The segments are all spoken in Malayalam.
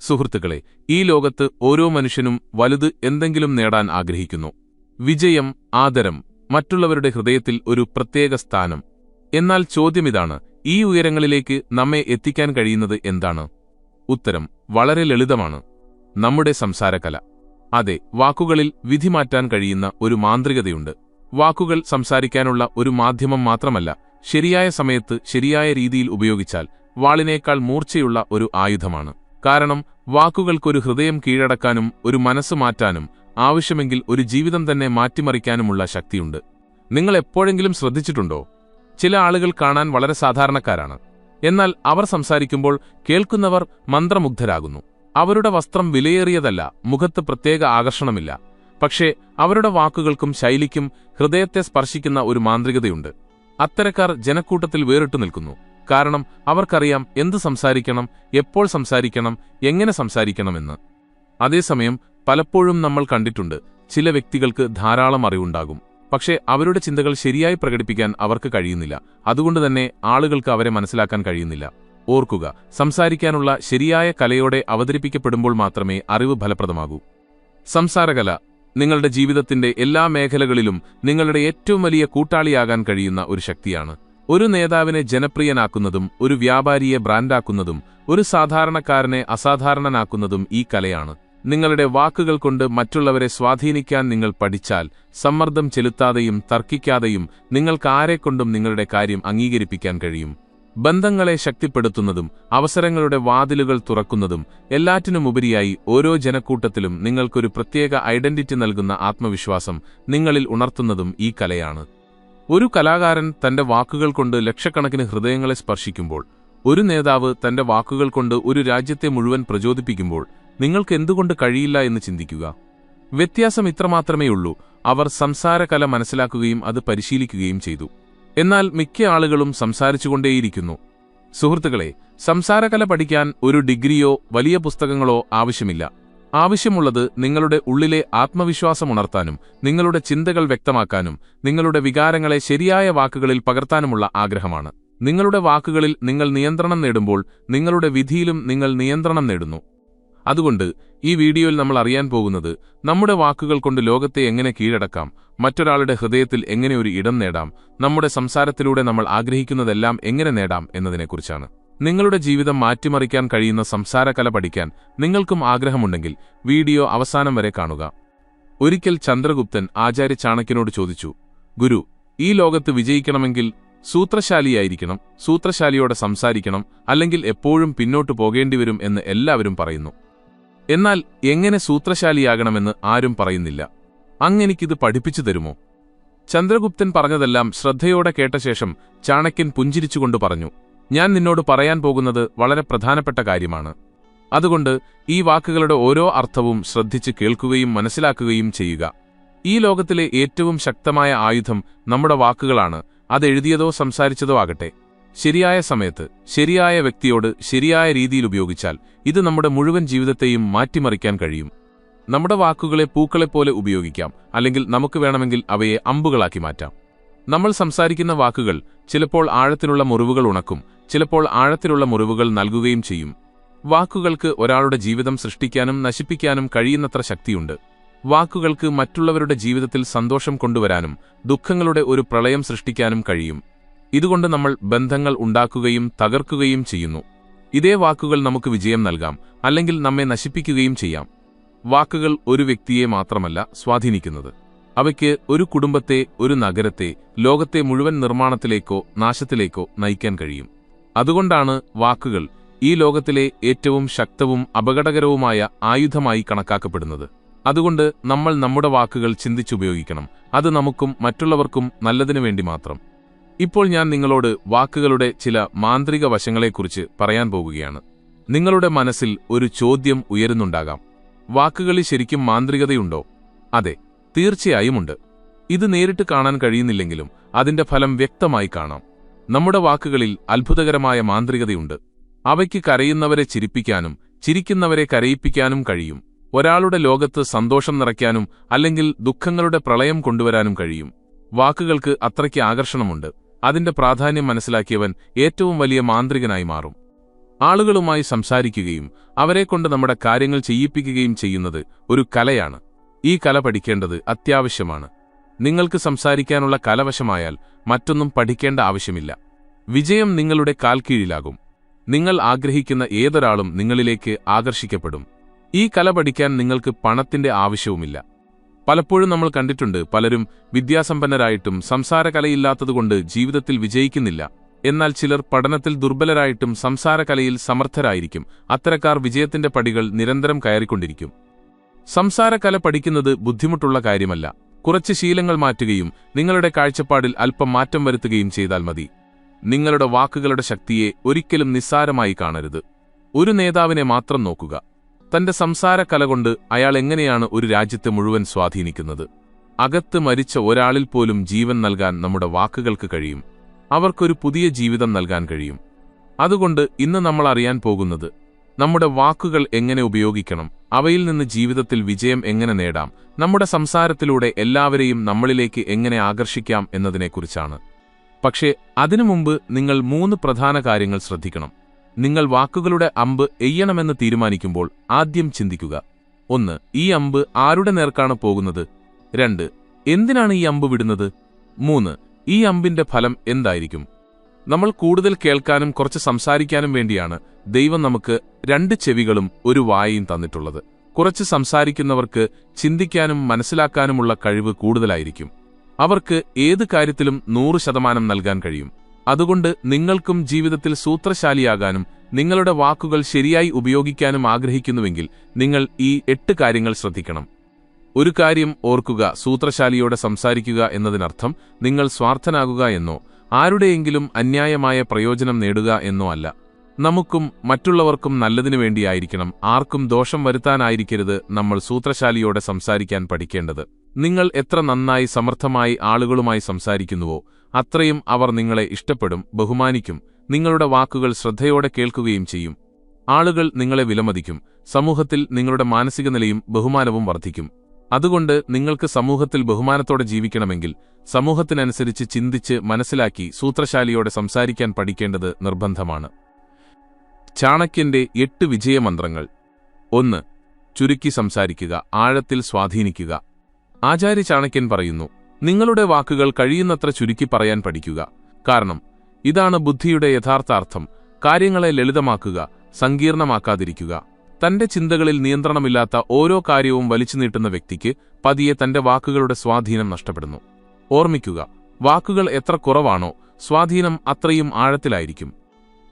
സുഹൃത്തുക്കളെ ഈ ലോകത്ത് ഓരോ മനുഷ്യനും വലുത് എന്തെങ്കിലും നേടാൻ ആഗ്രഹിക്കുന്നു. വിജയം ആദരം മറ്റുള്ളവരുടെ ഹൃദയത്തിൽ ഒരു പ്രത്യേക സ്ഥാനം. എന്നാൽ ചോദ്യമിതാണ് ഈ ഉയരങ്ങളിലേക്ക് നമ്മെ എത്തിക്കാൻ കഴിയുന്നത് എന്താണ്? ഉത്തരം വളരെ ലളിതമാണ്. നമ്മുടെ സംസാരകല. അതെ വാക്കുകളിൽ വിധി മാറ്റാൻ കഴിയുന്ന ഒരു മാന്ത്രികതയുണ്ട്. വാക്കുകൾ സംസാരിക്കാനുള്ള ഒരു മാധ്യമം മാത്രമല്ല ശരിയായ സമയത്ത് ശരിയായ രീതിയിൽ ഉപയോഗിച്ചാൽ വാളിനേക്കാൾ മൂർച്ചയുള്ള ഒരു ആയുധമാണ്. കാരണം വാക്കുകൾക്കൊരു ഹൃദയം കീഴടക്കാനും ഒരു മനസ്സ് മാറ്റാനും ആവശ്യമെങ്കിൽ ഒരു ജീവിതം തന്നെ മാറ്റിമറിക്കാനുമുള്ള ശക്തിയുണ്ട്. നിങ്ങൾ എപ്പോഴെങ്കിലും ശ്രദ്ധിച്ചിട്ടുണ്ടോ? ചില ആളുകൾ കാണാൻ വളരെ സാധാരണക്കാരാണ്. എന്നാൽ അവർ സംസാരിക്കുമ്പോൾ കേൾക്കുന്നവർ മന്ത്രമുഗ്ധരാകുന്നു. അവരുടെ വസ്ത്രം വിലയേറിയതല്ല മുഖത്ത് പ്രത്യേക ആകർഷണമില്ല. പക്ഷേ അവരുടെ വാക്കുകൾക്കും ശൈലിക്കും ഹൃദയത്തെ സ്പർശിക്കുന്ന ഒരു മാന്ത്രികതയുണ്ട്. അത്തരക്കാർ ജനക്കൂട്ടത്തിൽ വേറിട്ടു നിൽക്കുന്നു. കാരണം അവർക്കറിയാം എന്ത് സംസാരിക്കണം എപ്പോൾ സംസാരിക്കണം എങ്ങനെ സംസാരിക്കണമെന്ന്. അതേസമയം പലപ്പോഴും നമ്മൾ കണ്ടിട്ടുണ്ട് ചില വ്യക്തികൾക്ക് ധാരാളം അറിവുണ്ടാകും. പക്ഷേ അവരുടെ ചിന്തകൾ ശരിയായി പ്രകടിപ്പിക്കാൻ അവർക്ക് കഴിയുന്നില്ല. അതുകൊണ്ട് തന്നെ ആളുകൾക്ക് അവരെ മനസ്സിലാക്കാൻ കഴിയുന്നില്ല. ഓർക്കുക സംസാരിക്കാനുള്ള ശരിയായ കലയോടെ അവതരിപ്പിക്കപ്പെടുമ്പോൾ മാത്രമേ അറിവ് ഫലപ്രദമാകൂ. സംസാരകല നിങ്ങളുടെ ജീവിതത്തിന്റെ എല്ലാ മേഖലകളിലും നിങ്ങളുടെ ഏറ്റവും വലിയ കൂട്ടാളിയാകാൻ കഴിയുന്ന ഒരു ശക്തിയാണ്. ഒരു നേതാവിനെ ജനപ്രിയനാക്കുന്നതും ഒരു വ്യാപാരിയെ ബ്രാൻഡാക്കുന്നതും ഒരു സാധാരണക്കാരനെ അസാധാരണനാക്കുന്നതും ഈ കലയാണ്. നിങ്ങളുടെ വാക്കുകൾ കൊണ്ട് മറ്റുള്ളവരെ സ്വാധീനിക്കാൻ നിങ്ങൾ പഠിച്ചാൽ സമ്മർദ്ദം ചെലുത്താതെയും തർക്കിക്കാതെയും നിങ്ങൾക്ക് ആരെക്കൊണ്ടും നിങ്ങളുടെ കാര്യം അംഗീകരിപ്പിക്കാൻ കഴിയും. ബന്ധങ്ങളെ ശക്തിപ്പെടുത്തുന്നതും അവസരങ്ങളുടെ വാതിലുകൾ തുറക്കുന്നതും എല്ലാറ്റിനുമുപരിയായി ഓരോ ജനക്കൂട്ടത്തിലും നിങ്ങൾക്കൊരു പ്രത്യേക ഐഡന്റിറ്റി നൽകുന്ന ആത്മവിശ്വാസം നിങ്ങളിൽ ഉണർത്തുന്നതും ഈ കലയാണ്. ഒരു കലാകാരൻ തന്റെ വാക്കുകൾ കൊണ്ട് ലക്ഷക്കണക്കിന് ഹൃദയങ്ങളെ സ്പർശിക്കുമ്പോൾ ഒരു നേതാവ് തന്റെ വാക്കുകൾ കൊണ്ട് ഒരു രാജ്യത്തെ മുഴുവൻ പ്രചോദിപ്പിക്കുമ്പോൾ നിങ്ങൾക്ക് എന്തുകൊണ്ട് കഴിയില്ല എന്ന് ചിന്തിക്കുക. വ്യത്യാസം ഇത്രമാത്രമേയുള്ളൂ അവർ സംസാരകല മനസ്സിലാക്കുകയും അത് പരിശീലിക്കുകയും ചെയ്തു. എന്നാൽ മിക്ക ആളുകളും സംസാരിച്ചുകൊണ്ടേയിരിക്കുന്നു. സുഹൃത്തുക്കളെ സംസാരകല പഠിക്കാൻ ഒരു ഡിഗ്രിയോ വലിയ പുസ്തകങ്ങളോ ആവശ്യമില്ല. ആവശ്യമുള്ളത് നിങ്ങളുടെ ഉള്ളിലെ ആത്മവിശ്വാസം ഉണർത്താനും നിങ്ങളുടെ ചിന്തകൾ വ്യക്തമാക്കാനും നിങ്ങളുടെ വികാരങ്ങളെ ശരിയായ വാക്കുകളിൽ പകർത്താനുമുള്ള ആഗ്രഹമാണ്. നിങ്ങളുടെ വാക്കുകളിൽ നിങ്ങൾ നിയന്ത്രണം നേടുമ്പോൾ നിങ്ങളുടെ വിധിയിലും നിങ്ങൾ നിയന്ത്രണം നേടുന്നു. അതുകൊണ്ട് ഈ വീഡിയോയിൽ നമ്മൾ അറിയാൻ പോകുന്നത് നമ്മുടെ വാക്കുകൾ കൊണ്ട് ലോകത്തെ എങ്ങനെ കീഴടക്കാം മറ്റൊരാളുടെ ഹൃദയത്തിൽ എങ്ങനെ ഒരു ഇടം നേടാം നമ്മുടെ സംസാരത്തിലൂടെ നമ്മൾ ആഗ്രഹിക്കുന്നതെല്ലാം എങ്ങനെ നേടാം എന്നതിനെക്കുറിച്ചാണ്. നിങ്ങളുടെ ജീവിതം മാറ്റിമറിക്കാൻ കഴിയുന്ന സംസാരകല പഠിക്കാൻ നിങ്ങൾക്കും ആഗ്രഹമുണ്ടെങ്കിൽ വീഡിയോ അവസാനം വരെ കാണുക. ഒരിക്കൽ ചന്ദ്രഗുപ്തൻ ആചാര്യ ചാണക്യനോട് ചോദിച്ചു ഗുരു ഈ ലോകത്ത് വിജയിക്കണമെങ്കിൽ സൂത്രശാലിയായിരിക്കണം സൂത്രശാലിയോടെ സംസാരിക്കണം അല്ലെങ്കിൽ എപ്പോഴും പിന്നോട്ട് പോകേണ്ടിവരും എന്ന് എല്ലാവരും പറയുന്നു. എന്നാൽ എങ്ങനെ സൂത്രശാലിയാകണമെന്ന് ആരും പറയുന്നില്ല. അങ്ങെനിക്കിത് പഠിപ്പിച്ചു തരുമോ? ചന്ദ്രഗുപ്തൻ പറഞ്ഞതെല്ലാം ശ്രദ്ധയോടെ കേട്ട ശേഷം ചാണക്യൻ പുഞ്ചിരിച്ചുകൊണ്ട് പറഞ്ഞു ഞാൻ നിന്നോട് പറയാൻ പോകുന്നത് വളരെ പ്രധാനപ്പെട്ട കാര്യമാണ്. അതുകൊണ്ട് ഈ വാക്കുകളുടെ ഓരോ അർത്ഥവും ശ്രദ്ധിച്ച് കേൾക്കുകയും മനസ്സിലാക്കുകയും ചെയ്യുക. ഈ ലോകത്തിലെ ഏറ്റവും ശക്തമായ ആയുധം നമ്മുടെ വാക്കുകളാണ്. അത് എഴുതിയതോ സംസാരിച്ചതോ ആകട്ടെ. ശരിയായ സമയത്ത് ശരിയായ വ്യക്തിയോട് ശരിയായ രീതിയിൽ ഉപയോഗിച്ചാൽ ഇത് നമ്മുടെ മുഴുവൻ ജീവിതത്തെയും മാറ്റിമറിക്കാൻ കഴിയും. നമ്മുടെ വാക്കുകളെ പൂക്കളെപ്പോലെ ഉപയോഗിക്കാം അല്ലെങ്കിൽ നമുക്ക് വേണമെങ്കിൽ അവയെ അമ്പുകളാക്കി മാറ്റാം. നമ്മൾ സംസാരിക്കുന്ന വാക്കുകൾ ചിലപ്പോൾ ആഴത്തിലുള്ള മുറിവുകൾ ഉണക്കും ചിലപ്പോൾ ആഴത്തിലുള്ള മുറിവുകൾ നൽകുകയും ചെയ്യും. വാക്കുകൾക്ക് ഒരാളുടെ ജീവിതം സൃഷ്ടിക്കാനും നശിപ്പിക്കാനും കഴിയുന്നത്ര ശക്തിയുണ്ട്. വാക്കുകൾക്ക് മറ്റുള്ളവരുടെ ജീവിതത്തിൽ സന്തോഷം കൊണ്ടുവരാനും ദുഃഖങ്ങളുടെ ഒരു പ്രളയം സൃഷ്ടിക്കാനും കഴിയും. ഇതുകൊണ്ട് നമ്മൾ ബന്ധങ്ങൾ ഉണ്ടാക്കുകയും തകർക്കുകയും ചെയ്യുന്നു. ഇതേ വാക്കുകൾ നമുക്ക് വിജയം നൽകാം അല്ലെങ്കിൽ നമ്മെ നശിപ്പിക്കുകയും ചെയ്യാം. വാക്കുകൾ ഒരു വ്യക്തിയെ മാത്രമല്ല സ്വാധീനിക്കുന്നത്. അവയ്ക്ക് ഒരു കുടുംബത്തെ ഒരു നഗരത്തെ ലോകത്തെ മുഴുവൻ നിർമ്മാണത്തിലേക്കോ നാശത്തിലേക്കോ നയിക്കാൻ കഴിയും. അതുകൊണ്ടാണ് വാക്കുകൾ ഈ ലോകത്തിലെ ഏറ്റവും ശക്തവും അപകടകരവുമായ ആയുധമായി കണക്കാക്കപ്പെടുന്നത്. അതുകൊണ്ട് നമ്മൾ നമ്മുടെ വാക്കുകൾ ചിന്തിച്ചുപയോഗിക്കണം. അത് നമുക്കും മറ്റുള്ളവർക്കും നല്ലതിനു വേണ്ടി മാത്രം. ഇപ്പോൾ ഞാൻ നിങ്ങളോട് വാക്കുകളുടെ ചില മാന്ത്രിക വശങ്ങളെക്കുറിച്ച് പറയാൻ പോകുകയാണ്. നിങ്ങളുടെ മനസ്സിൽ ഒരു ചോദ്യം ഉയരുന്നുണ്ടാകാം. വാക്കുകളിൽ ശരിക്കും മാന്ത്രികതയുണ്ടോ? അതെ തീർച്ചയായുമുണ്ട്. ഇത് നേരിട്ട് കാണാൻ കഴിയുന്നില്ലെങ്കിലും അതിന്റെ ഫലം വ്യക്തമായി കാണാം. നമ്മുടെ വാക്കുകളിൽ അത്ഭുതകരമായ മാന്ത്രികതയുണ്ട്. അവയ്ക്ക് കരയുന്നവരെ ചിരിപ്പിക്കാനും ചിരിക്കുന്നവരെ കരയിപ്പിക്കാനും കഴിയും. ഒരാളുടെ ലോകത്ത് സന്തോഷം നിറയ്ക്കാനും അല്ലെങ്കിൽ ദുഃഖങ്ങളുടെ പ്രളയം കൊണ്ടുവരാനും കഴിയും. വാക്കുകൾക്ക് അത്രയ്ക്ക് ആകർഷണമുണ്ട്. അതിന്റെ പ്രാധാന്യം മനസ്സിലാക്കിയവൻ ഏറ്റവും വലിയ മാന്ത്രികനായി മാറും. ആളുകളുമായി സംസാരിക്കുകയും അവരെക്കൊണ്ട് നമ്മുടെ കാര്യങ്ങൾ ചെയ്യിപ്പിക്കുകയും ചെയ്യുന്നത് ഒരു കലയാണ്. ഈ കല പഠിക്കേണ്ടത് അത്യാവശ്യമാണ്. നിങ്ങൾക്ക് സംസാരിക്കാനുള്ള കലവശമായാൽ മറ്റൊന്നും പഠിക്കേണ്ട ആവശ്യമില്ല. വിജയം നിങ്ങളുടെ കാൽക്കീഴിലാകും. നിങ്ങൾ ആഗ്രഹിക്കുന്ന ഏതൊരാളും നിങ്ങളിലേക്ക് ആകർഷിക്കപ്പെടും. ഈ കല പഠിക്കാൻ നിങ്ങൾക്ക് പണത്തിന്റെ ആവശ്യവുമില്ല. പലപ്പോഴും നമ്മൾ കണ്ടിട്ടുണ്ട് പലരും വിദ്യാസമ്പന്നരായിട്ടും സംസാരകലയില്ലാത്തതുകൊണ്ട് ജീവിതത്തിൽ വിജയിക്കുന്നില്ല. എന്നാൽ ചിലർ പഠനത്തിൽ ദുർബലരായിട്ടും സംസാരകലയിൽ സമർത്ഥരായിരിക്കും. അത്തരക്കാർ വിജയത്തിന്റെ പടികൾ നിരന്തരം കയറിക്കൊണ്ടിരിക്കും. സംസാരകല പഠിക്കുന്നത് ബുദ്ധിമുട്ടുള്ള കാര്യമല്ല. കുറച്ച് ശീലങ്ങൾ മാറ്റുകയും നിങ്ങളുടെ കാഴ്ചപ്പാടിൽ അല്പം മാറ്റം വരുത്തുകയും ചെയ്താൽ മതി. നിങ്ങളുടെ വാക്കുകളുടെ ശക്തിയെ ഒരിക്കലും നിസ്സാരമായി കാണരുത്. ഒരു നേതാവിനെ മാത്രം നോക്കുക. തന്റെ സംസാരകല കൊണ്ട് അയാൾ എങ്ങനെയാണ് ഒരു രാജ്യത്തെ മുഴുവൻ സ്വാധീനിക്കുന്നത്? അകത്ത് മരിച്ച ഒരാളിൽ പോലും ജീവൻ നൽകാൻ നമ്മുടെ വാക്കുകൾക്ക് കഴിയും. അവർക്കൊരു പുതിയ ജീവിതം നൽകാൻ കഴിയും. അതുകൊണ്ട് ഇന്ന് നമ്മൾ അറിയാൻ പോകുന്നത് നമ്മുടെ വാക്കുകൾ എങ്ങനെ ഉപയോഗിക്കണം? അവയിൽ നിന്ന് ജീവിതത്തിൽ വിജയം എങ്ങനെ നേടാം? നമ്മുടെ സംസാരത്തിലൂടെ എല്ലാവരെയും നമ്മളിലേക്ക് എങ്ങനെ ആകർഷിക്കാം എന്നതിനെക്കുറിച്ചാണ്. പക്ഷേ അതിനു മുമ്പ് നിങ്ങൾ മൂന്ന് പ്രധാന കാര്യങ്ങൾ ശ്രദ്ധിക്കണം. നിങ്ങൾ വാക്കുകളുടെ അമ്പ് എയ്യണമെന്ന് തീരുമാനിക്കുമ്പോൾ ആദ്യം ചിന്തിക്കുക. ഒന്ന് ഈ അമ്പ് ആരുടെ നേർക്കാണ് പോകുന്നത്? രണ്ട് എന്തിനാണ് ഈ അമ്പ് വിടുന്നത്? മൂന്ന് ഈ അമ്പിന്റെ ഫലം എന്തായിരിക്കും? നമ്മൾ കൂടുതൽ കേൾക്കാനും കുറച്ച് സംസാരിക്കാനും വേണ്ടിയാണ് ദൈവം നമുക്ക് രണ്ട് ചെവികളും ഒരു വായയും തന്നിട്ടുള്ളത്. കുറച്ച് സംസാരിക്കുന്നവർക്ക് ചിന്തിക്കാനും മനസ്സിലാക്കാനുമുള്ള കഴിവ് കൂടുതലായിരിക്കും. അവർക്ക് ഏത് കാര്യത്തിലും നൂറ് ശതമാനം നൽകാൻ കഴിയും. അതുകൊണ്ട് നിങ്ങൾക്കും ജീവിതത്തിൽ സൂത്രശാലിയാകാനും നിങ്ങളുടെ വാക്കുകൾ ശരിയായി ഉപയോഗിക്കാനും ആഗ്രഹിക്കുന്നുവെങ്കിൽ നിങ്ങൾ ഈ എട്ട് കാര്യങ്ങൾ ശ്രദ്ധിക്കണം. ഒരു കാര്യം ഓർക്കുക സൂത്രശാലിയോടെ സംസാരിക്കുക എന്നതിനർത്ഥം നിങ്ങൾ സ്വാർത്ഥനാകുക എന്നോ ആരുടെയെങ്കിലും അന്യായമായ പ്രയോജനം നേടുക എന്നോ അല്ല. നമുക്കും മറ്റുള്ളവർക്കും നല്ലതിനു വേണ്ടിയായിരിക്കണം. ആർക്കും ദോഷം വരുത്താനായിരിക്കരുത് നമ്മൾ സൂത്രശാലിയോടെ സംസാരിക്കാൻ പഠിക്കേണ്ടത്. നിങ്ങൾ എത്ര നന്നായി സമർത്ഥമായി ആളുകളുമായി സംസാരിക്കുന്നുവോ അത്രയും അവർ നിങ്ങളെ ഇഷ്ടപ്പെടും ബഹുമാനിക്കും നിങ്ങളുടെ വാക്കുകൾ ശ്രദ്ധയോടെ കേൾക്കുകയും ചെയ്യും. ആളുകൾ നിങ്ങളെ വിലമതിക്കും സമൂഹത്തിൽ നിങ്ങളുടെ മാനസിക നിലയും ബഹുമാനവും വർദ്ധിക്കും. അതുകൊണ്ട് നിങ്ങൾക്ക് സമൂഹത്തിൽ ബഹുമാനത്തോടെ ജീവിക്കണമെങ്കിൽ സമൂഹത്തിനനുസരിച്ച് ചിന്തിച്ച് മനസ്സിലാക്കി സൂത്രശാലിയോടെ സംസാരിക്കാൻ പഠിക്കേണ്ടത് നിർബന്ധമാണ്. ചാണക്യന്റെ എട്ട് വിജയമന്ത്രങ്ങൾ. ഒന്ന് ചുരുക്കി സംസാരിക്കുക ആഴത്തിൽ സ്വാധീനിക്കുക. ആചാര്യ ചാണക്യൻ പറയുന്നു നിങ്ങളുടെ വാക്കുകൾ കഴിയുന്നത്ര ചുരുക്കി പറയാൻ പഠിക്കുക. കാരണം ഇതാണ് ബുദ്ധിയുടെ യഥാർത്ഥ അർത്ഥം കാര്യങ്ങളെ ലളിതമാക്കുക സങ്കീർണമാക്കാതിരിക്കുക. തന്റെ ചിന്തകളിൽ നിയന്ത്രണമില്ലാത്ത ഓരോ കാര്യവും വലിച്ചു നീട്ടുന്ന വ്യക്തിക്ക് പതിയെ തന്റെ വാക്കുകളുടെ സ്വാധീനം നഷ്ടപ്പെടുന്നു. ഓർമ്മിക്കുക വാക്കുകൾ എത്ര കുറവാണോ സ്വാധീനം അത്രയും ആഴത്തിലായിരിക്കും.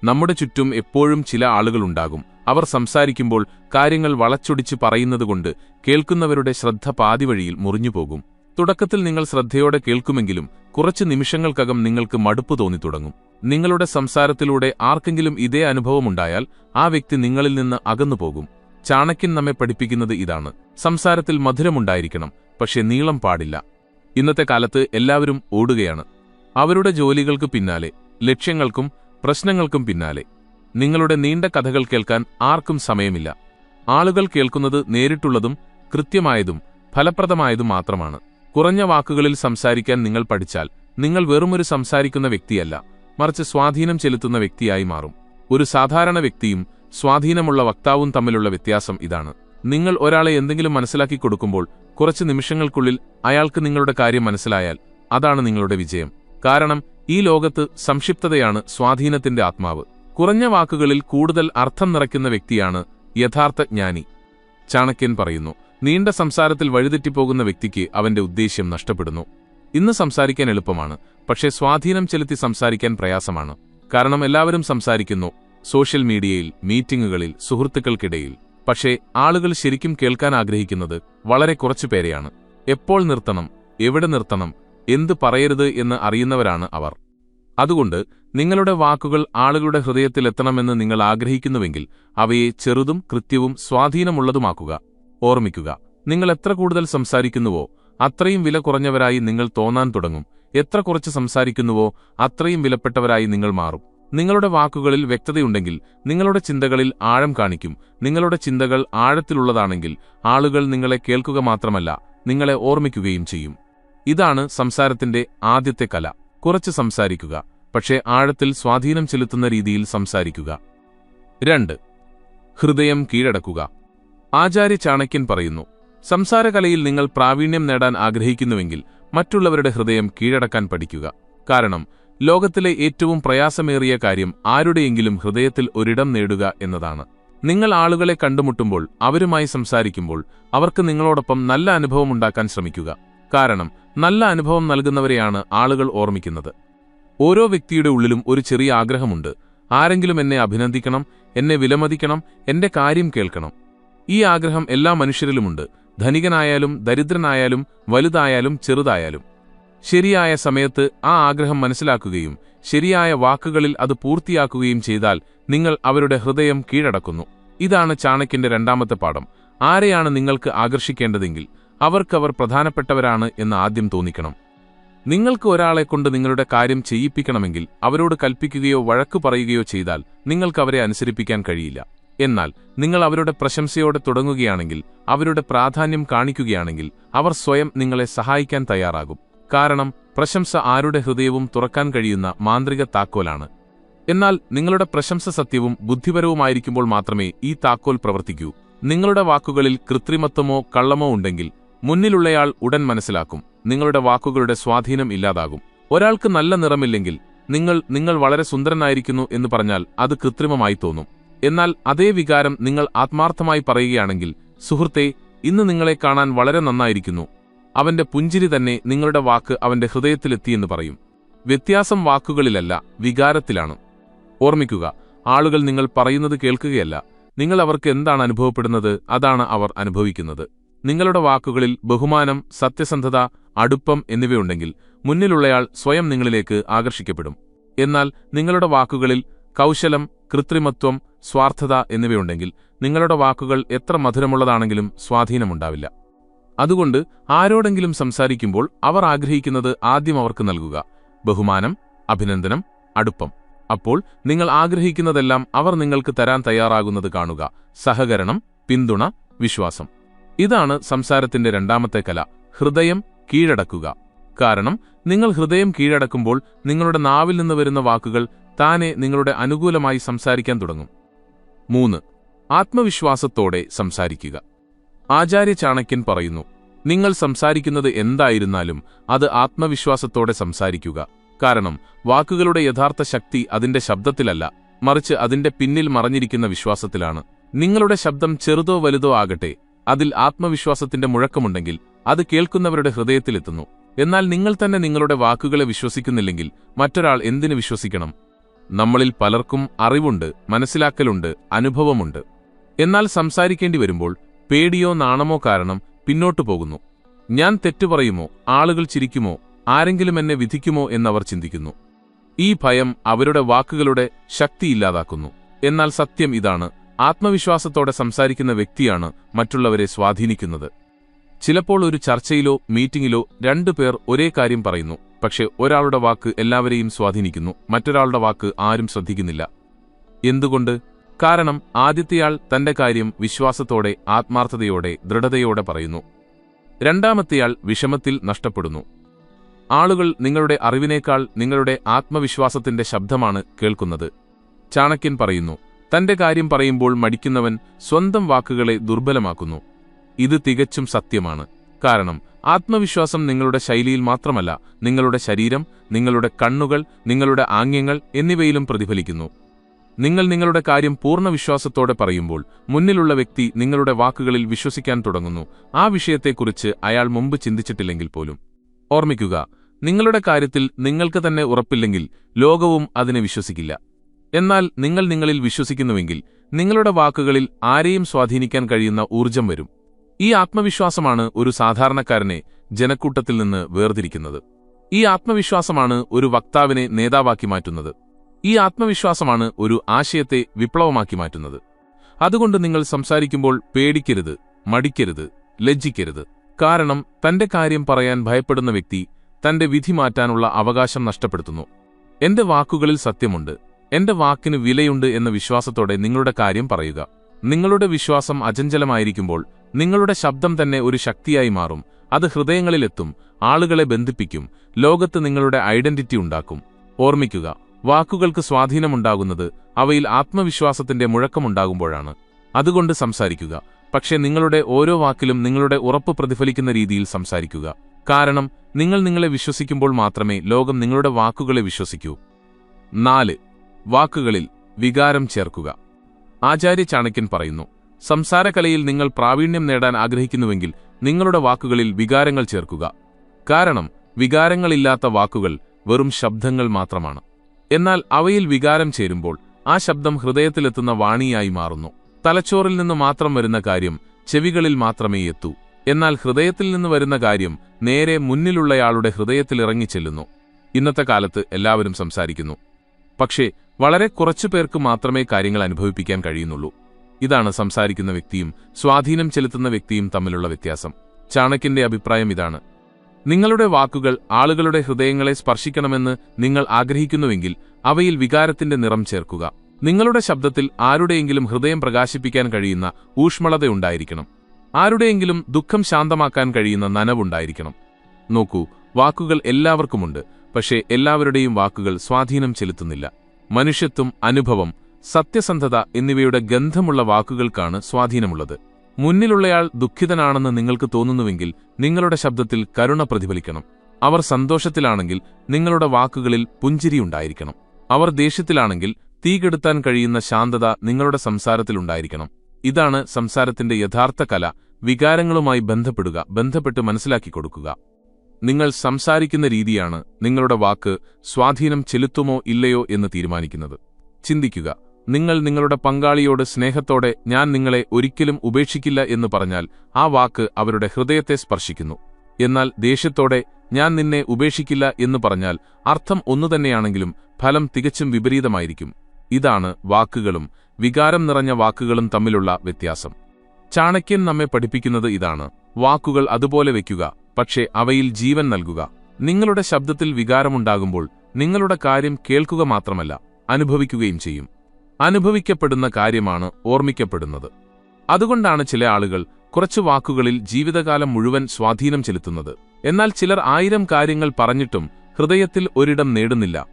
നമ്മുടെ ചുറ്റും എപ്പോഴും ചില ആളുകളുണ്ടാകും. അവർ സംസാരിക്കുമ്പോൾ കാര്യങ്ങൾ വളച്ചൊടിച്ച് പറയുന്നതുകൊണ്ട് കേൾക്കുന്നവരുടെ ശ്രദ്ധ പാതിവഴിയിൽ മുറിഞ്ഞുപോകും. തുടക്കത്തിൽ നിങ്ങൾ ശ്രദ്ധയോടെ കേൾക്കുമെങ്കിലും കുറച്ച് നിമിഷങ്ങൾക്കകം നിങ്ങൾക്ക് മടുപ്പ് തോന്നിത്തുടങ്ങും. നിങ്ങളുടെ സംസാരത്തിലൂടെ ആർക്കെങ്കിലും ഇതേ അനുഭവമുണ്ടായാൽ ആ വ്യക്തി നിങ്ങളിൽ നിന്ന് അകന്നുപോകും. ചാണക്യൻ നമ്മെ പഠിപ്പിക്കുന്നത് ഇതാണ്. സംസാരത്തിൽ മധുരമുണ്ടായിരിക്കണം പക്ഷെ നീളം പാടില്ല. ഇന്നത്തെ കാലത്ത് എല്ലാവരും ഓടുകയാണ്. അവരുടെ ജോലികൾക്ക് പിന്നാലെ ലക്ഷ്യങ്ങൾക്കും പ്രശ്നങ്ങൾക്കും പിന്നാലെ. നിങ്ങളുടെ നീണ്ട കഥകൾ കേൾക്കാൻ ആർക്കും സമയമില്ല. ആളുകൾ കേൾക്കുന്നത് നേരിട്ടുള്ളതും കൃത്യമായതും ഫലപ്രദമായതും മാത്രമാണ്. കുറഞ്ഞ വാക്കുകളിൽ സംസാരിക്കാൻ നിങ്ങൾ പഠിച്ചാൽ നിങ്ങൾ വെറുമൊരു സംസാരിക്കുന്ന വ്യക്തിയല്ല. മറിച്ച് സ്വാധീനം ചെലുത്തുന്ന വ്യക്തിയായി മാറും. ഒരു സാധാരണ വ്യക്തിയും സ്വാധീനമുള്ള വക്താവും തമ്മിലുള്ള വ്യത്യാസം ഇതാണ്. നിങ്ങൾ ഒരാളെ എന്തെങ്കിലും മനസ്സിലാക്കി കൊടുക്കുമ്പോൾ കുറച്ച് നിമിഷങ്ങൾക്കുള്ളിൽ അയാൾക്ക് നിങ്ങളുടെ കാര്യം മനസ്സിലായാൽ അതാണ് നിങ്ങളുടെ വിജയം. കാരണം ഈ ലോകത്ത് സംക്ഷിപ്തതയാണ് സ്വാധീനത്തിന്റെ ആത്മാവ്. കുറഞ്ഞ വാക്കുകളിൽ കൂടുതൽ അർത്ഥം നിറയ്ക്കുന്ന വ്യക്തിയാണ് യഥാർത്ഥ ജ്ഞാനി. ചാണക്യൻ പറയുന്നു നീണ്ട സംസാരത്തിൽ വഴിതെറ്റിപ്പോകുന്ന വ്യക്തിക്ക് അവന്റെ ഉദ്ദേശ്യം നഷ്ടപ്പെടുന്നു. ഇന്ന് സംസാരിക്കാൻ എളുപ്പമാണ്. പക്ഷേ സ്വാധീനം ചെലുത്തി സംസാരിക്കാൻ പ്രയാസമാണ്. കാരണം എല്ലാവരും സംസാരിക്കുന്നു സോഷ്യൽ മീഡിയയിൽ മീറ്റിംഗുകളിൽ സുഹൃത്തുക്കൾക്കിടയിൽ. പക്ഷേ ആളുകൾ ശരിക്കും കേൾക്കാൻ ആഗ്രഹിക്കുന്നത് വളരെ കുറച്ചു പേരെയാണ്. എപ്പോൾ നിർത്തണം എവിടെ നിർത്തണം എന്ത് പറയരുത് എന്ന് അറിയുന്നവരാണ് അവർ. അതുകൊണ്ട് നിങ്ങളുടെ വാക്കുകൾ ആളുകളുടെ ഹൃദയത്തിലെത്തണമെന്ന് നിങ്ങൾ ആഗ്രഹിക്കുന്നുവെങ്കിൽ അവയെ ചെറുതും കൃത്യവും സ്വാധീനമുള്ളതുമാക്കുക. ഓർമ്മിക്കുക നിങ്ങൾ എത്ര കൂടുതൽ സംസാരിക്കുന്നുവോ അത്രയും വില കുറഞ്ഞവരായി നിങ്ങൾ തോന്നാൻ തുടങ്ങും. എത്ര കുറച്ച് സംസാരിക്കുന്നുവോ അത്രയും വിലപ്പെട്ടവരായി നിങ്ങൾ മാറും. നിങ്ങളുടെ വാക്കുകളിൽ വ്യക്തതയുണ്ടെങ്കിൽ നിങ്ങളുടെ ചിന്തകളിൽ ആഴം കാണിക്കും. നിങ്ങളുടെ ചിന്തകൾ ആഴത്തിലുള്ളതാണെങ്കിൽ ആളുകൾ നിങ്ങളെ കേൾക്കുക മാത്രമല്ല നിങ്ങളെ ഓർമ്മിക്കുകയും ചെയ്യും. ഇതാണ് സംസാരത്തിന്റെ ആദ്യത്തെ കല. കുറച്ച് സംസാരിക്കുക പക്ഷേ ആഴത്തിൽ സ്വാധീനം ചെലുത്തുന്ന രീതിയിൽ സംസാരിക്കുക. രണ്ട് ഹൃദയം കീഴടക്കുക. ആചാര്യ ചാണക്യൻ പറയുന്നു സംസാരകലയിൽ നിങ്ങൾ പ്രാവീണ്യം നേടാൻ ആഗ്രഹിക്കുന്നുവെങ്കിൽ മറ്റുള്ളവരുടെ ഹൃദയം കീഴടക്കാൻ പഠിക്കുക. കാരണം ലോകത്തിലെ ഏറ്റവും പ്രയാസമേറിയ കാര്യം ആരുടെയെങ്കിലും ഹൃദയത്തിൽ ഒരിടം നേടുക എന്നതാണ്. നിങ്ങൾ ആളുകളെ കണ്ടുമുട്ടുമ്പോൾ അവരുമായി സംസാരിക്കുമ്പോൾ അവർക്ക് നിങ്ങളോടൊപ്പം നല്ല അനുഭവം ഉണ്ടാക്കാൻ ശ്രമിക്കുക. കാരണം നല്ല അനുഭവം നൽകുന്നവരെയാണ് ആളുകൾ ഓർമ്മിക്കുന്നത്. ഓരോ വ്യക്തിയുടെ ഉള്ളിലും ഒരു ചെറിയ ആഗ്രഹമുണ്ട്. ആരെങ്കിലും എന്നെ അഭിനന്ദിക്കണം എന്നെ വിലമതിക്കണം എന്റെ കാര്യം കേൾക്കണം. ഈ ആഗ്രഹം എല്ലാ മനുഷ്യരിലുമുണ്ട്. ധനികനായാലും ദരിദ്രനായാലും വലുതായാലും ചെറുതായാലും. ശരിയായ സമയത്ത് ആ ആഗ്രഹം മനസ്സിലാക്കുകയും ശരിയായ വാക്കുകളിൽ അത് പൂർത്തിയാക്കുകയും ചെയ്താൽ നിങ്ങൾ അവരുടെ ഹൃദയം കീഴടക്കുന്നു. ഇതാണ് ചാണക്യന്റെ രണ്ടാമത്തെ പാഠം. ആരെയാണ് നിങ്ങൾക്ക് ആകർഷിക്കേണ്ടതെങ്കിൽ അവർക്കവർ പ്രധാനപ്പെട്ടവരാണ് എന്ന് ആദ്യം തോന്നിക്കണം. നിങ്ങൾക്ക് ഒരാളെ കൊണ്ട് നിങ്ങളുടെ കാര്യം ചെയ്യിപ്പിക്കണമെങ്കിൽ അവരോട് കൽപ്പിക്കുകയോ വഴക്കു പറയുകയോ ചെയ്താൽ നിങ്ങൾക്കവരെ അനുസരിപ്പിക്കാൻ കഴിയില്ല. എന്നാൽ നിങ്ങൾ അവരുടെ പ്രശംസയോടെ തുടങ്ങുകയാണെങ്കിൽ അവരുടെ പ്രാധാന്യം കാണിക്കുകയാണെങ്കിൽ അവർ സ്വയം നിങ്ങളെ സഹായിക്കാൻ തയ്യാറാകും. കാരണം പ്രശംസ ആരുടെ ഹൃദയവും തുറക്കാൻ കഴിയുന്ന മാന്ത്രിക താക്കോലാണ്. എന്നാൽ നിങ്ങളുടെ പ്രശംസ സത്യവും ബുദ്ധിപരവുമായിരിക്കുമ്പോൾ മാത്രമേ ഈ താക്കോൽ പ്രവർത്തിക്കൂ. നിങ്ങളുടെ വാക്കുകളിൽ കൃത്രിമത്വമോ കള്ളമോ ഉണ്ടെങ്കിൽ മുന്നിലുള്ളയാൾ ഉടൻ മനസ്സിലാക്കും. നിങ്ങളുടെ വാക്കുകളുടെ സ്വാധീനം ഇല്ലാതാകും. ഒരാൾക്ക് നല്ല നിറമില്ലെങ്കിൽ നിങ്ങൾ നിങ്ങൾ വളരെ സുന്ദരനായിരിക്കുന്നു എന്ന് പറഞ്ഞാൽ അത് കൃത്രിമമായി തോന്നും. എന്നാൽ അതേ വികാരം നിങ്ങൾ ആത്മാർത്ഥമായി പറയുകയാണെങ്കിൽ സുഹൃത്തെ ഇന്ന് നിങ്ങളെ കാണാൻ വളരെ നന്നായിരിക്കുന്നു. അവന്റെ പുഞ്ചിരി തന്നെ നിങ്ങളുടെ വാക്ക് അവന്റെ ഹൃദയത്തിലെത്തിയെന്ന് പറയും. വ്യത്യാസം വാക്കുകളിലല്ല വികാരത്തിലാണ്. ഓർമ്മിക്കുക ആളുകൾ നിങ്ങൾ പറയുന്നത് കേൾക്കുകയല്ല. നിങ്ങൾ അവർക്ക് എന്താണ് അനുഭവപ്പെടുന്നത്? അതാണ് അവർ അനുഭവിക്കുന്നത്. നിങ്ങളുടെ വാക്കുകളിൽ ബഹുമാനം സത്യസന്ധത അടുപ്പം എന്നിവയുണ്ടെങ്കിൽ മുന്നിലുള്ളയാൾ സ്വയം നിങ്ങളിലേക്ക് ആകർഷിക്കപ്പെടും. എന്നാൽ നിങ്ങളുടെ വാക്കുകളിൽ കൗശലം കൃത്രിമത്വം സ്വാർത്ഥത എന്നിവയുണ്ടെങ്കിൽ നിങ്ങളുടെ വാക്കുകൾ എത്ര മധുരമുള്ളതാണെങ്കിലും സ്വാധീനമുണ്ടാവില്ല. അതുകൊണ്ട് ആരോടെങ്കിലും സംസാരിക്കുമ്പോൾ അവർ ആഗ്രഹിക്കുന്നത് ആദ്യം അവർക്ക് നൽകുക. ബഹുമാനം അഭിനന്ദനം അടുപ്പം. അപ്പോൾ നിങ്ങൾ ആഗ്രഹിക്കുന്നതെല്ലാം അവർ നിങ്ങൾക്ക് തരാൻ തയ്യാറാകുന്നത് കാണുക. സഹകരണം പിന്തുണ വിശ്വാസം. ഇതാണ് സംസാരത്തിന്റെ രണ്ടാമത്തെ കല. ഹൃദയം കീഴടക്കുക. കാരണം നിങ്ങൾ ഹൃദയം കീഴടക്കുമ്പോൾ നിങ്ങളുടെ നാവിൽ നിന്ന് വരുന്ന വാക്കുകൾ താനെ നിങ്ങളുടെ അനുകൂലമായി സംസാരിക്കാൻ തുടങ്ങും. മൂന്ന് ആത്മവിശ്വാസത്തോടെ സംസാരിക്കുക. ആചാര്യ ചാണക്യൻ പറയുന്നു നിങ്ങൾ സംസാരിക്കുന്നത് എന്തായിരുന്നാലും അത് ആത്മവിശ്വാസത്തോടെ സംസാരിക്കുക. കാരണം വാക്കുകളുടെ യഥാർത്ഥ ശക്തി അതിന്റെ ശബ്ദത്തിലല്ല മറിച്ച് അതിന്റെ പിന്നിൽ മറഞ്ഞിരിക്കുന്ന വിശ്വാസത്തിലാണ്. നിങ്ങളുടെ ശബ്ദം ചെറുതോ വലുതോ ആകട്ടെ അതിൽ ആത്മവിശ്വാസത്തിന്റെ മുഴക്കമുണ്ടെങ്കിൽ അത് കേൾക്കുന്നവരുടെ ഹൃദയത്തിലെത്തുന്നു. എന്നാൽ നിങ്ങൾ തന്നെ നിങ്ങളുടെ വാക്കുകളെ വിശ്വസിക്കുന്നില്ലെങ്കിൽ മറ്റൊരാൾ എന്തിനു വിശ്വസിക്കണം? നമ്മളിൽ പലർക്കും അറിവുണ്ട് മനസ്സിലാക്കലുണ്ട് അനുഭവമുണ്ട്. എന്നാൽ സംസാരിക്കേണ്ടി വരുമ്പോൾ പേടിയോ നാണമോ കാരണം പിന്നോട്ടു പോകുന്നു. ഞാൻ തെറ്റു പറയുമോ ആളുകൾ ചിരിക്കുമോ ആരെങ്കിലും എന്നെ വിധിക്കുമോ എന്നവർ ചിന്തിക്കുന്നു. ഈ ഭയം അവരുടെ വാക്കുകളുടെ ശക്തി ഇല്ലാതാക്കുന്നു. എന്നാൽ സത്യം ഇതാണ് ആത്മവിശ്വാസത്തോടെ സംസാരിക്കുന്ന വ്യക്തിയാണ് മറ്റുള്ളവരെ സ്വാധീനിക്കുന്നത്. ചിലപ്പോൾ ഒരു ചർച്ചയിലോ മീറ്റിംഗിലോ രണ്ടു പേർ ഒരേ കാര്യം പറയുന്നു. പക്ഷെ ഒരാളുടെ വാക്ക് എല്ലാവരെയും സ്വാധീനിക്കുന്നു മറ്റൊരാളുടെ വാക്ക് ആരും ശ്രദ്ധിക്കുന്നില്ല. എന്തുകൊണ്ട്? കാരണം ആദ്യത്തെയാൾ തന്റെ കാര്യം വിശ്വാസത്തോടെ ആത്മാർത്ഥതയോടെ ദൃഢതയോടെ പറയുന്നു. രണ്ടാമത്തെയാൾ വിഷമത്തിൽ നഷ്ടപ്പെടുന്നു. ആളുകൾ നിങ്ങളുടെ അറിവിനേക്കാൾ നിങ്ങളുടെ ആത്മവിശ്വാസത്തിന്റെ ശബ്ദമാണ് കേൾക്കുന്നത്. ചാണക്യൻ പറയുന്നു തന്റെ കാര്യം പറയുമ്പോൾ മടിക്കുന്നവൻ സ്വന്തം വാക്കുകളെ ദുർബലമാക്കുന്നു. ഇത് തികച്ചും സത്യമാണ്. കാരണം ആത്മവിശ്വാസം നിങ്ങളുടെ ശൈലിയിൽ മാത്രമല്ല നിങ്ങളുടെ ശരീരം നിങ്ങളുടെ കണ്ണുകൾ നിങ്ങളുടെ ആംഗ്യങ്ങൾ എന്നിവയിലും പ്രതിഫലിക്കുന്നു. നിങ്ങൾ നിങ്ങളുടെ കാര്യം പൂർണ വിശ്വാസത്തോടെ പറയുമ്പോൾ മുന്നിലുള്ള വ്യക്തി നിങ്ങളുടെ വാക്കുകളിൽ വിശ്വസിക്കാൻ തുടങ്ങുന്നു. ആ വിഷയത്തെക്കുറിച്ച് അയാൾ മുമ്പ് ചിന്തിച്ചിട്ടില്ലെങ്കിൽ പോലും. ഓർമ്മിക്കുക നിങ്ങളുടെ കാര്യത്തിൽ നിങ്ങൾക്ക് തന്നെ ഉറപ്പില്ലെങ്കിൽ ലോകവും അതിനെ വിശ്വസിക്കില്ല. എന്നാൽ നിങ്ങൾ നിങ്ങളിൽ വിശ്വസിക്കുന്നുവെങ്കിൽ നിങ്ങളുടെ വാക്കുകളിൽ ആരെയും സ്വാധീനിക്കാൻ കഴിയുന്ന ഊർജം വരും. ഈ ആത്മവിശ്വാസമാണ് ഒരു സാധാരണക്കാരനെ ജനക്കൂട്ടത്തിൽ നിന്ന് വേർതിരിക്കുന്നത്. ഈ ആത്മവിശ്വാസമാണ് ഒരു വക്താവിനെ നേതാവാക്കി മാറ്റുന്നത്. ഈ ആത്മവിശ്വാസമാണ് ഒരു ആശയത്തെ വിപ്ലവമാക്കി മാറ്റുന്നത്. അതുകൊണ്ട് നിങ്ങൾ സംസാരിക്കുമ്പോൾ പേടിക്കരുത് മടിക്കരുത് ലജ്ജിക്കരുത്. കാരണം തന്റെ കാര്യം പറയാൻ ഭയപ്പെടുന്ന വ്യക്തി തന്റെ വിധി മാറ്റാനുള്ള അവകാശം നഷ്ടപ്പെടുത്തുന്നു. എന്റെ വാക്കുകളിൽ സത്യമുണ്ട്. എന്റെ വാക്കിന് വിലയുണ്ട് എന്ന വിശ്വാസത്തോടെ നിങ്ങളുടെ കാര്യം പറയുക. നിങ്ങളുടെ വിശ്വാസം അചഞ്ചലമായിരിക്കുമ്പോൾ നിങ്ങളുടെ ശബ്ദം തന്നെ ഒരു ശക്തിയായി മാറും. അത് ഹൃദയങ്ങളിലെത്തും ആളുകളെ ബന്ധിപ്പിക്കും ലോകത്ത് നിങ്ങളുടെ ഐഡന്റിറ്റി ഉണ്ടാക്കും. ഓർമ്മിക്കുക വാക്കുകൾക്ക് സ്വാധീനമുണ്ടാകുന്നത് അവയിൽ ആത്മവിശ്വാസത്തിന്റെ മുഴക്കമുണ്ടാകുമ്പോഴാണ്. അതുകൊണ്ട് സംസാരിക്കുക പക്ഷേ നിങ്ങളുടെ ഓരോ വാക്കിലും നിങ്ങളുടെ ഉറപ്പ് പ്രതിഫലിക്കുന്ന രീതിയിൽ സംസാരിക്കുക. കാരണം നിങ്ങൾ നിങ്ങളെ വിശ്വസിക്കുമ്പോൾ മാത്രമേ ലോകം നിങ്ങളുടെ വാക്കുകളെ വിശ്വസിക്കൂ. നാല് വാക്കുകളിൽ വികാരം ചേർക്കുക. ആചാര്യ ചാണക്യൻ പറയുന്നു സംസാരകലയിൽ നിങ്ങൾ പ്രാവീണ്യം നേടാൻ ആഗ്രഹിക്കുന്നുവെങ്കിൽ നിങ്ങളുടെ വാക്കുകളിൽ വികാരങ്ങൾ ചേർക്കുക. കാരണം വികാരങ്ങളില്ലാത്ത വാക്കുകൾ വെറും ശബ്ദങ്ങൾ മാത്രമാണ്. എന്നാൽ അവയിൽ വികാരം ചേരുമ്പോൾ ആ ശബ്ദം ഹൃദയത്തിലെത്തുന്ന വാണിയായി മാറുന്നു. തലച്ചോറിൽ നിന്ന് മാത്രം വരുന്ന കാര്യം ചെവികളിൽ മാത്രമേ എത്തൂ. എന്നാൽ ഹൃദയത്തിൽ നിന്ന് വരുന്ന കാര്യം നേരെ മുന്നിലുള്ളയാളുടെ ഹൃദയത്തിൽ ഇറങ്ങിച്ചെല്ലുന്നു ഇന്നത്തെ കാലത്ത് എല്ലാവരും സംസാരിക്കുന്നു. പക്ഷേ വളരെ കുറച്ചു പേർക്ക് മാത്രമേ കാര്യങ്ങൾ അനുഭവിപ്പിക്കാൻ കഴിയുന്നുള്ളൂ. ഇതാണ് സംസാരിക്കുന്ന വ്യക്തിയും സ്വാധീനം ചെലുത്തുന്ന വ്യക്തിയും തമ്മിലുള്ള വ്യത്യാസം. ചാണക്യന്റെ അഭിപ്രായം ഇതാണ്. നിങ്ങളുടെ വാക്കുകൾ ആളുകളുടെ ഹൃദയങ്ങളെ സ്പർശിക്കണമെന്ന് നിങ്ങൾ ആഗ്രഹിക്കുന്നുവെങ്കിൽ അവയിൽ വികാരത്തിന്റെ നിറം ചേർക്കുക. നിങ്ങളുടെ ശബ്ദത്തിൽ ആരുടെയെങ്കിലും ഹൃദയം പ്രകാശിപ്പിക്കാൻ കഴിയുന്ന ഊഷ്മളതയുണ്ടായിരിക്കണം ആരുടെയെങ്കിലും ദുഃഖം ശാന്തമാക്കാൻ കഴിയുന്ന നനവുണ്ടായിരിക്കണം. നോക്കൂ വാക്കുകൾ എല്ലാവർക്കുമുണ്ട് പക്ഷേ എല്ലാവരുടെയും വാക്കുകൾ സ്വാധീനം ചെലുത്തുന്നില്ല. മനുഷ്യത്വം അനുഭവം സത്യസന്ധത എന്നിവയുടെ ഗന്ധമുള്ള വാക്കുകൾക്കാണ് സ്വാധീനമുള്ളത്. മുന്നിലുള്ളയാൾ ദുഃഖിതനാണെന്ന് നിങ്ങൾക്ക് തോന്നുന്നുവെങ്കിൽ നിങ്ങളുടെ ശബ്ദത്തിൽ കരുണ പ്രതിഫലിക്കണം. അവർ സന്തോഷത്തിലാണെങ്കിൽ നിങ്ങളുടെ വാക്കുകളിൽ പുഞ്ചിരിയുണ്ടായിരിക്കണം. അവർ ദേഷ്യത്തിലാണെങ്കിൽ തീകെടുത്താൻ കഴിയുന്ന ശാന്തത നിങ്ങളുടെ സംസാരത്തിലുണ്ടായിരിക്കണം ഇതാണ് സംസാരത്തിന്റെ യഥാർത്ഥ കല. വികാരങ്ങളുമായി ബന്ധപ്പെടുക ബന്ധപ്പെട്ട് മനസ്സിലാക്കി കൊടുക്കുക. നിങ്ങൾ സംസാരിക്കുന്ന രീതിയാണ് നിങ്ങളുടെ വാക്ക് സ്വാധീനം ചെലുത്തുമോ ഇല്ലയോ എന്ന് തീരുമാനിക്കുന്നത്. ചിന്തിക്കുക നിങ്ങൾ നിങ്ങളുടെ പങ്കാളിയോട് സ്നേഹത്തോടെ ഞാൻ നിങ്ങളെ ഒരിക്കലും ഉപേക്ഷിക്കില്ല എന്ന് പറഞ്ഞാൽ ആ വാക്ക് അവരുടെ ഹൃദയത്തെ സ്പർശിക്കുന്നു. എന്നാൽ ദേഷ്യത്തോടെ ഞാൻ നിന്നെ ഉപേക്ഷിക്കില്ല എന്ന് പറഞ്ഞാൽ അർത്ഥം ഒന്നുതന്നെയാണെങ്കിലും ഫലം തികച്ചും വിപരീതമായിരിക്കും. ഇതാണ് വാക്കുകളും വികാരം നിറഞ്ഞ വാക്കുകളും തമ്മിലുള്ള വ്യത്യാസം. ചാണക്യൻ നമ്മെ പഠിപ്പിക്കുന്നത് ഇതാണ്. വാക്കുകൾ അതുപോലെ വയ്ക്കുക പക്ഷേ അവയിൽ ജീവൻ നൽകുക. നിങ്ങളുടെ ശബ്ദത്തിൽ വികാരമുണ്ടാകുമ്പോൾ നിങ്ങളുടെ കാര്യം കേൾക്കുക മാത്രമല്ല അനുഭവിക്കുകയും ചെയ്യും. അനുഭവിക്കപ്പെടുന്ന കാര്യമാണ് ഓർമ്മിക്കപ്പെടുന്നത്. അതുകൊണ്ടാണ് ചില ആളുകൾ കുറച്ചു വാക്കുകളിൽ ജീവിതകാലം മുഴുവൻ സ്വാധീനം ചെലുത്തുന്നത്. എന്നാൽ ചിലർ ആയിരം കാര്യങ്ങൾ പറഞ്ഞിട്ടും ഹൃദയത്തിൽ ഒരിടം നേടുന്നില്ല.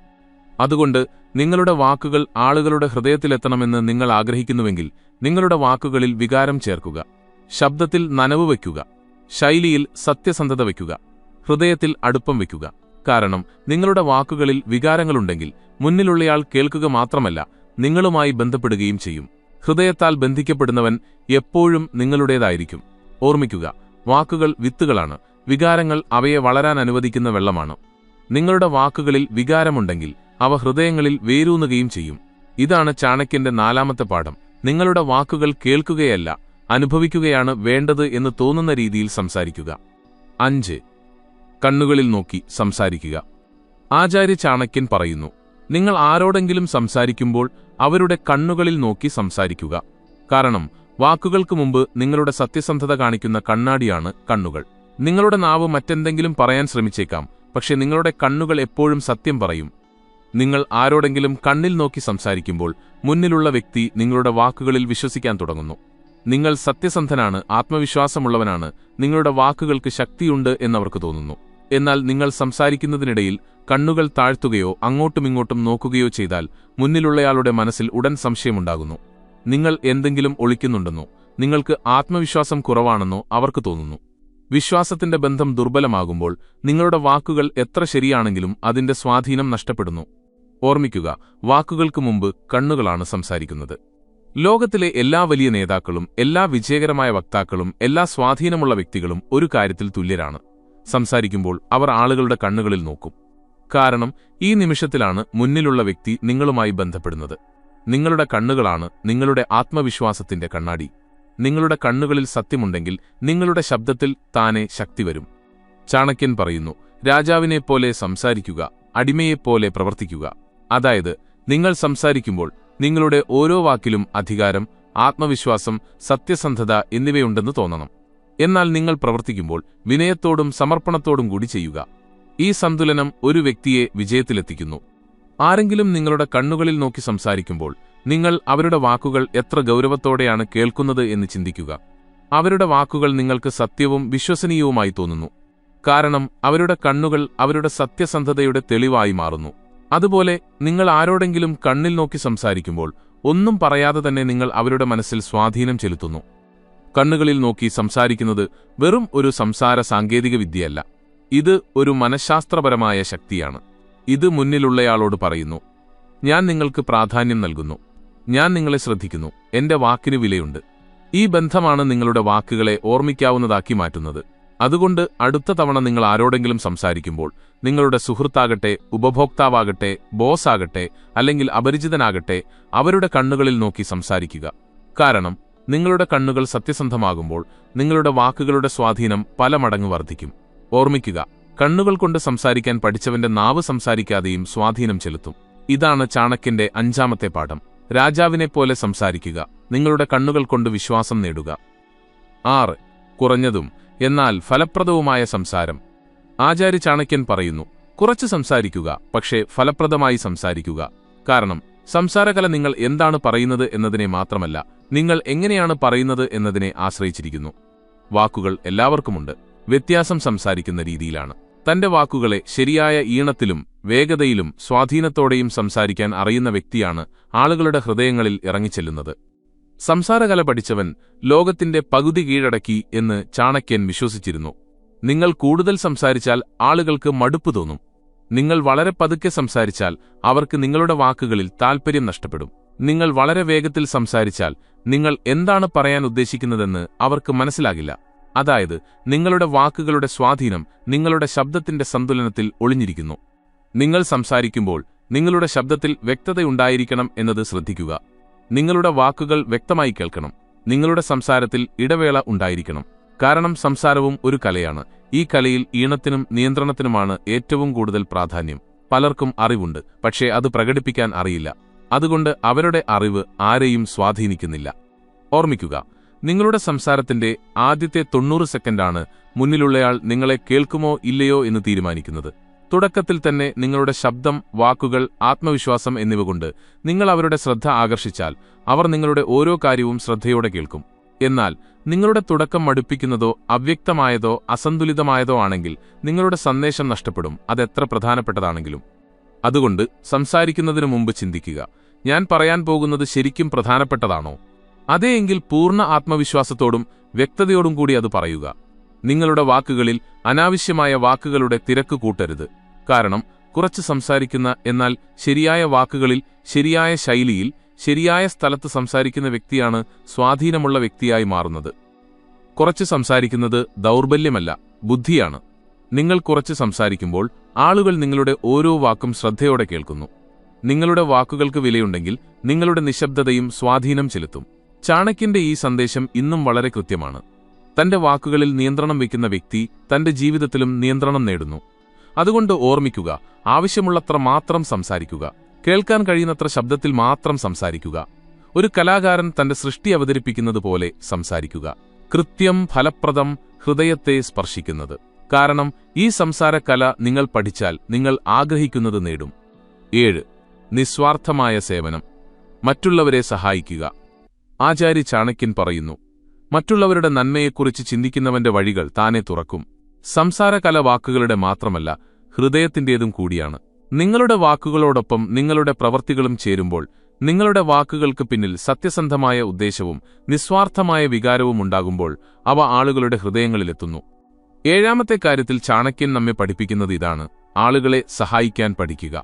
അതുകൊണ്ട് നിങ്ങളുടെ വാക്കുകൾ ആളുകളുടെ ഹൃദയത്തിലെത്തണമെന്ന് നിങ്ങൾ ആഗ്രഹിക്കുന്നുവെങ്കിൽ നിങ്ങളുടെ വാക്കുകളിൽ വികാരം ചേർക്കുക. ശബ്ദത്തിൽ നനവ് വയ്ക്കുക. ശൈലിയിൽ സത്യസന്ധത വയ്ക്കുക ഹൃദയത്തിൽ അടുപ്പം വയ്ക്കുക. കാരണം നിങ്ങളുടെ വാക്കുകളിൽ വികാരങ്ങളുണ്ടെങ്കിൽ മുന്നിലുള്ളയാൾ കേൾക്കുക മാത്രമല്ല നിങ്ങളുമായി ബന്ധപ്പെടുകയും ചെയ്യും. ഹൃദയത്താൽ ബന്ധിക്കപ്പെടുന്നവൻ എപ്പോഴും നിങ്ങളുടേതായിരിക്കും. ഓർമ്മിക്കുക വാക്കുകൾ വിത്തുകളാണ്. വികാരങ്ങൾ അവയെ വളരാൻ അനുവദിക്കുന്ന വെള്ളമാണ്. നിങ്ങളുടെ വാക്കുകളിൽ വികാരമുണ്ടെങ്കിൽ അവ ഹൃദയങ്ങളിൽ വേരൂന്നുകയും ചെയ്യും. ഇതാണ് ചാണക്യന്റെ നാലാമത്തെ പാഠം. നിങ്ങളുടെ വാക്കുകൾ കേൾക്കുകയല്ല അനുഭവിക്കുകയാണ് വേണ്ടത് എന്ന് തോന്നുന്ന രീതിയിൽ സംസാരിക്കുക. അഞ്ച്. കണ്ണുകളിൽ നോക്കി സംസാരിക്കുക. ആചാര്യ ചാണക്യൻ പറയുന്നു നിങ്ങൾ ആരോടെങ്കിലും സംസാരിക്കുമ്പോൾ അവരുടെ കണ്ണുകളിൽ നോക്കി സംസാരിക്കുക. കാരണം വാക്കുകൾക്ക് മുമ്പ് നിങ്ങളുടെ സത്യസന്ധത കാണിക്കുന്ന കണ്ണാടിയാണ് കണ്ണുകൾ. നിങ്ങളുടെ നാവ് മറ്റെന്തെങ്കിലും പറയാൻ ശ്രമിച്ചേക്കാം പക്ഷെ നിങ്ങളുടെ കണ്ണുകൾ എപ്പോഴും സത്യം പറയും. നിങ്ങൾ ആരോടെങ്കിലും കണ്ണിൽ നോക്കി സംസാരിക്കുമ്പോൾ മുന്നിലുള്ള വ്യക്തി നിങ്ങളുടെ വാക്കുകളിൽ വിശ്വസിക്കാൻ തുടങ്ങുന്നു. നിങ്ങൾ സത്യസന്ധനാണ് ആത്മവിശ്വാസമുള്ളവനാണ് നിങ്ങളുടെ വാക്കുകൾക്ക് ശക്തിയുണ്ട് എന്നവർക്ക് തോന്നുന്നു. എന്നാൽ നിങ്ങൾ സംസാരിക്കുന്നതിനിടയിൽ കണ്ണുകൾ താഴ്ത്തുകയോ അങ്ങോട്ടുമിങ്ങോട്ടും നോക്കുകയോ ചെയ്താൽ മുന്നിലുള്ളയാളുടെ മനസ്സിൽ ഉടൻ സംശയമുണ്ടാകുന്നു. നിങ്ങൾ എന്തെങ്കിലും ഒളിക്കുന്നുണ്ടെന്നോ നിങ്ങൾക്ക് ആത്മവിശ്വാസം കുറവാണെന്നോ അവർക്ക് തോന്നുന്നു. വിശ്വാസത്തിന്റെ ബന്ധം ദുർബലമാകുമ്പോൾ നിങ്ങളുടെ വാക്കുകൾ എത്ര ശരിയാണെങ്കിലും അതിന്റെ സ്വാധീനം നഷ്ടപ്പെടുന്നു. ഓർമ്മിക്കുക വാക്കുകൾക്ക് മുമ്പ് കണ്ണുകളാണ് സംസാരിക്കുന്നത്. ലോകത്തിലെ എല്ലാ വലിയ നേതാക്കളും എല്ലാ വിജയകരമായ വക്താക്കളും എല്ലാ സ്വാധീനമുള്ള വ്യക്തികളും ഒരു കാര്യത്തിൽ തുല്യരാണ്. സംസാരിക്കുമ്പോൾ അവർ ആളുകളുടെ കണ്ണുകളിൽ നോക്കും. കാരണം ഈ നിമിഷത്തിലാണ് മുന്നിലുള്ള വ്യക്തി നിങ്ങളുമായി ബന്ധപ്പെടുന്നത്. നിങ്ങളുടെ കണ്ണുകളാണ് നിങ്ങളുടെ ആത്മവിശ്വാസത്തിന്റെ കണ്ണാടി. നിങ്ങളുടെ കണ്ണുകളിൽ സത്യമുണ്ടെങ്കിൽ നിങ്ങളുടെ ശബ്ദത്തിൽ താനെ ശക്തി വരും. ചാണക്യൻ പറയുന്നു രാജാവിനെപ്പോലെ സംസാരിക്കുക അടിമയെപ്പോലെ പ്രവർത്തിക്കുക. അതായത് നിങ്ങൾ സംസാരിക്കുമ്പോൾ നിങ്ങളുടെ ഓരോ വാക്കിലും അധികാരം ആത്മവിശ്വാസം സത്യസന്ധത എന്നിവയുണ്ടെന്ന് തോന്നണം. എന്നാൽ നിങ്ങൾ പ്രവർത്തിക്കുമ്പോൾ വിനയത്തോടും സമർപ്പണത്തോടും കൂടി ചെയ്യുക. ഈ സന്തുലനം ഒരു വ്യക്തിയെ വിജയത്തിലെത്തിക്കുന്നു. ആരെങ്കിലും നിങ്ങളുടെ കണ്ണുകളിൽ നോക്കി സംസാരിക്കുമ്പോൾ നിങ്ങൾ അവരുടെ വാക്കുകൾ എത്ര ഗൗരവത്തോടെയാണ് കേൾക്കുന്നത് എന്ന് ചിന്തിക്കുക. അവരുടെ വാക്കുകൾ നിങ്ങൾക്ക് സത്യവും വിശ്വസനീയവുമായി തോന്നുന്നു. കാരണം അവരുടെ കണ്ണുകൾ അവരുടെ സത്യസന്ധതയുടെ തെളിവായി മാറുന്നു. അതുപോലെ നിങ്ങൾ ആരോടെങ്കിലും കണ്ണിൽ നോക്കി സംസാരിക്കുമ്പോൾ ഒന്നും പറയാതെ തന്നെ നിങ്ങൾ അവരുടെ മനസ്സിൽ സ്വാധീനം ചെലുത്തുന്നു. കണ്ണുകളിൽ നോക്കി സംസാരിക്കുന്നത് വെറും ഒരു സംസാര സാങ്കേതിക വിദ്യയല്ല ഇത് ഒരു മനഃശാസ്ത്രപരമായ ശക്തിയാണ്. ഇത് മുന്നിലുള്ളയാളോട് പറയുന്നു ഞാൻ നിങ്ങൾക്ക് പ്രാധാന്യം നൽകുന്നു. ഞാൻ നിങ്ങളെ ശ്രദ്ധിക്കുന്നു. എന്റെ വാക്കിന് വിലയുണ്ട്. ഈ ബന്ധമാണ് നിങ്ങളുടെ വാക്കുകളെ ഓർമ്മിക്കാവുന്നതാക്കി മാറ്റുന്നത്. അതുകൊണ്ട് അടുത്ത തവണ നിങ്ങൾ ആരോടെങ്കിലും സംസാരിക്കുമ്പോൾ നിങ്ങളുടെ സുഹൃത്താകട്ടെ ഉപഭോക്താവാകട്ടെ ബോസാകട്ടെ അല്ലെങ്കിൽ അപരിചിതനാകട്ടെ അവരുടെ കണ്ണുകളിൽ നോക്കി സംസാരിക്കുക. കാരണം നിങ്ങളുടെ കണ്ണുകൾ സത്യസന്ധമാകുമ്പോൾ നിങ്ങളുടെ വാക്കുകളുടെ സ്വാധീനം പല മടങ്ങ് വർദ്ധിക്കും. ഓർമ്മിക്കുക കണ്ണുകൾ കൊണ്ട് സംസാരിക്കാൻ പഠിച്ചവന്റെ നാവ് സംസാരിക്കാതെയും സ്വാധീനം ചെലുത്തും. ഇതാണ് ചാണക്യന്റെ അഞ്ചാമത്തെ പാഠം. രാജാവിനെപ്പോലെ സംസാരിക്കുക നിങ്ങളുടെ കണ്ണുകൾ കൊണ്ട് വിശ്വാസം നേടുക. ആറ് കുറഞ്ഞതും എന്നാൽ ഫലപ്രദവുമായ സംസാരം. ആചാര്യ ചാണക്യൻ പറയുന്നു കുറച്ച് സംസാരിക്കുക പക്ഷേ ഫലപ്രദമായി സംസാരിക്കുക. കാരണം സംസാരകല നിങ്ങൾ എന്താണ് പറയുന്നത് എന്നതിനെ മാത്രമല്ല നിങ്ങൾ എങ്ങനെയാണ് പറയുന്നത് എന്നതിനെ ആശ്രയിച്ചിരിക്കുന്നു. വാക്കുകൾ എല്ലാവർക്കുമുണ്ട് വ്യത്യാസം സംസാരിക്കുന്ന രീതിയിലാണ്. തന്റെ വാക്കുകളെ ശരിയായ ഈണത്തിലും വേഗതയിലും സ്വാധീനത്തോടെയും സംസാരിക്കാൻ അറിയുന്ന വ്യക്തിയാണ് ആളുകളുടെ ഹൃദയങ്ങളിൽ ഇറങ്ങിച്ചെല്ലുന്നത്. സംസാരകല പഠിച്ചവൻ ലോകത്തിന്റെ പകുതി കീഴടക്കി എന്ന് ചാണക്യൻ വിശ്വസിച്ചിരുന്നു. നിങ്ങൾ കൂടുതൽ സംസാരിച്ചാൽ ആളുകൾക്ക് മടുപ്പ് തോന്നും. നിങ്ങൾ വളരെ പതുക്കെ സംസാരിച്ചാൽ അവർക്ക് നിങ്ങളുടെ വാക്കുകളിൽ താൽപ്പര്യം നഷ്ടപ്പെടും. നിങ്ങൾ വളരെ വേഗത്തിൽ സംസാരിച്ചാൽ നിങ്ങൾ എന്താണ് പറയാൻ ഉദ്ദേശിക്കുന്നതെന്ന് അവർക്ക് മനസ്സിലാകില്ല. അതായത് നിങ്ങളുടെ വാക്കുകളുടെ സ്വാധീനം നിങ്ങളുടെ ശബ്ദത്തിന്റെ സന്തുലനത്തിൽ ഒളിഞ്ഞിരിക്കുന്നു. നിങ്ങൾ സംസാരിക്കുമ്പോൾ നിങ്ങളുടെ ശബ്ദത്തിൽ വ്യക്തതയുണ്ടായിരിക്കണം എന്നത് ശ്രദ്ധിക്കുക. നിങ്ങളുടെ വാക്കുകൾ വ്യക്തമായി കേൾക്കണം. നിങ്ങളുടെ സംസാരത്തിൽ ഇടവേള ഉണ്ടായിരിക്കണം. കാരണം സംസാരവും ഒരു കലയാണ്. ഈ കലയിൽ ഈണത്തിനും നിയന്ത്രണത്തിനുമാണ് ഏറ്റവും കൂടുതൽ പ്രാധാന്യം. പലർക്കും അറിവുണ്ട് പക്ഷേ അത് പ്രകടിപ്പിക്കാൻ അറിയില്ല. അതുകൊണ്ട് അവരുടെ അറിവ് ആരെയും സ്വാധീനിക്കുന്നില്ല. ഓർമ്മിക്കുക നിങ്ങളുടെ സംസാരത്തിന്റെ ആദ്യത്തെ തൊണ്ണൂറ് സെക്കൻഡാണ് മുന്നിലുള്ളയാൾ നിങ്ങളെ കേൾക്കുമോ ഇല്ലയോ എന്ന് തീരുമാനിക്കുന്നത്. തുടക്കത്തിൽ തന്നെ നിങ്ങളുടെ ശബ്ദം വാക്കുകൾ ആത്മവിശ്വാസം എന്നിവ കൊണ്ട് നിങ്ങൾ അവരുടെ ശ്രദ്ധ ആകർഷിച്ചാൽ അവർ നിങ്ങളുടെ ഓരോ കാര്യവും ശ്രദ്ധയോടെ കേൾക്കും. എന്നാൽ നിങ്ങളുടെ തുടക്കം മടുപ്പിക്കുന്നതോ അവ്യക്തമായതോ അസന്തുലിതമായതോ ആണെങ്കിൽ നിങ്ങളുടെ സന്ദേശം നഷ്ടപ്പെടും. അതെത്ര പ്രധാനപ്പെട്ടതാണെങ്കിലും. അതുകൊണ്ട് സംസാരിക്കുന്നതിനു മുമ്പ് ചിന്തിക്കുക. ഞാൻ പറയാൻ പോകുന്നത് ശരിക്കും പ്രധാനപ്പെട്ടതാണോ? അതേയെങ്കിൽ പൂർണ ആത്മവിശ്വാസത്തോടും വ്യക്തതയോടും കൂടി അത് പറയുക. നിങ്ങളുടെ വാക്കുകളിൽ അനാവശ്യമായ വാക്കുകളുടെ തിരക്ക് കൂട്ടരുത്. കാരണം കുറച്ച് സംസാരിക്കുന്ന എന്നാൽ ശരിയായ വാക്കുകളിൽ ശരിയായ ശൈലിയിൽ ശരിയായ സ്ഥലത്ത് സംസാരിക്കുന്ന വ്യക്തിയാണ് സ്വാധീനമുള്ള വ്യക്തിയായി മാറുന്നത്. കുറച്ച് സംസാരിക്കുന്നത് ദൗർബല്യമല്ല ബുദ്ധിയാണ്. നിങ്ങൾ കുറച്ച് സംസാരിക്കുമ്പോൾ ആളുകൾ നിങ്ങളുടെ ഓരോ വാക്കും ശ്രദ്ധയോടെ കേൾക്കുന്നു. നിങ്ങളുടെ വാക്കുകൾക്ക് വിലയുണ്ടെങ്കിൽ നിങ്ങളുടെ നിശബ്ദതയും സ്വാധീനം ചെലുത്തും. ചാണക്യന്റെ ഈ സന്ദേശം ഇന്നും വളരെ കൃത്യമാണ്. തന്റെ വാക്കുകളിൽ നിയന്ത്രണം വയ്ക്കുന്ന വ്യക്തി തന്റെ ജീവിതത്തിലും നിയന്ത്രണം നേടുന്നു. അതുകൊണ്ട് ഓർമ്മിക്കുക ആവശ്യമുള്ളത്ര മാത്രം സംസാരിക്കുക. കേൾക്കാൻ കഴിയുന്നത്ര ശബ്ദത്തിൽ മാത്രം സംസാരിക്കുക. ഒരു കലാകാരൻ തന്റെ സൃഷ്ടി അവതരിപ്പിക്കുന്നത് പോലെ സംസാരിക്കുക. കൃത്യം ഫലപ്രദം ഹൃദയത്തെ സ്പർശിക്കുന്നത്. കാരണം ഈ സംസാരകല നിങ്ങൾ പഠിച്ചാൽ നിങ്ങൾ ആഗ്രഹിക്കുന്നത് നേടും. ഏഴ് നിസ്വാർത്ഥമായ സേവനം. മറ്റുള്ളവരെ സഹായിക്കുക. ആചാര്യ ചാണക്യൻ പറയുന്നു മറ്റുള്ളവരുടെ നന്മയെക്കുറിച്ച് ചിന്തിക്കുന്നവന്റെ വഴികൾ താനെ തുറക്കും. സംസാരകല വാക്കുകളുടെ മാത്രമല്ല ഹൃദയത്തിന്റേതും കൂടിയാണ്. നിങ്ങളുടെ വാക്കുകളോടൊപ്പം നിങ്ങളുടെ പ്രവൃത്തികളും ചേരുമ്പോൾ നിങ്ങളുടെ വാക്കുകൾക്ക് പിന്നിൽ സത്യസന്ധമായ ഉദ്ദേശവും നിസ്വാർത്ഥമായ വികാരവും ഉണ്ടാകുമ്പോൾ അവ ആളുകളുടെ ഹൃദയങ്ങളിലെത്തുന്നു. ഏഴാമത്തെ കാര്യത്തിൽ ചാണക്യൻ നമ്മെ പഠിപ്പിക്കുന്നത് ഇതാണ് ആളുകളെ സഹായിക്കാൻ പഠിക്കുക.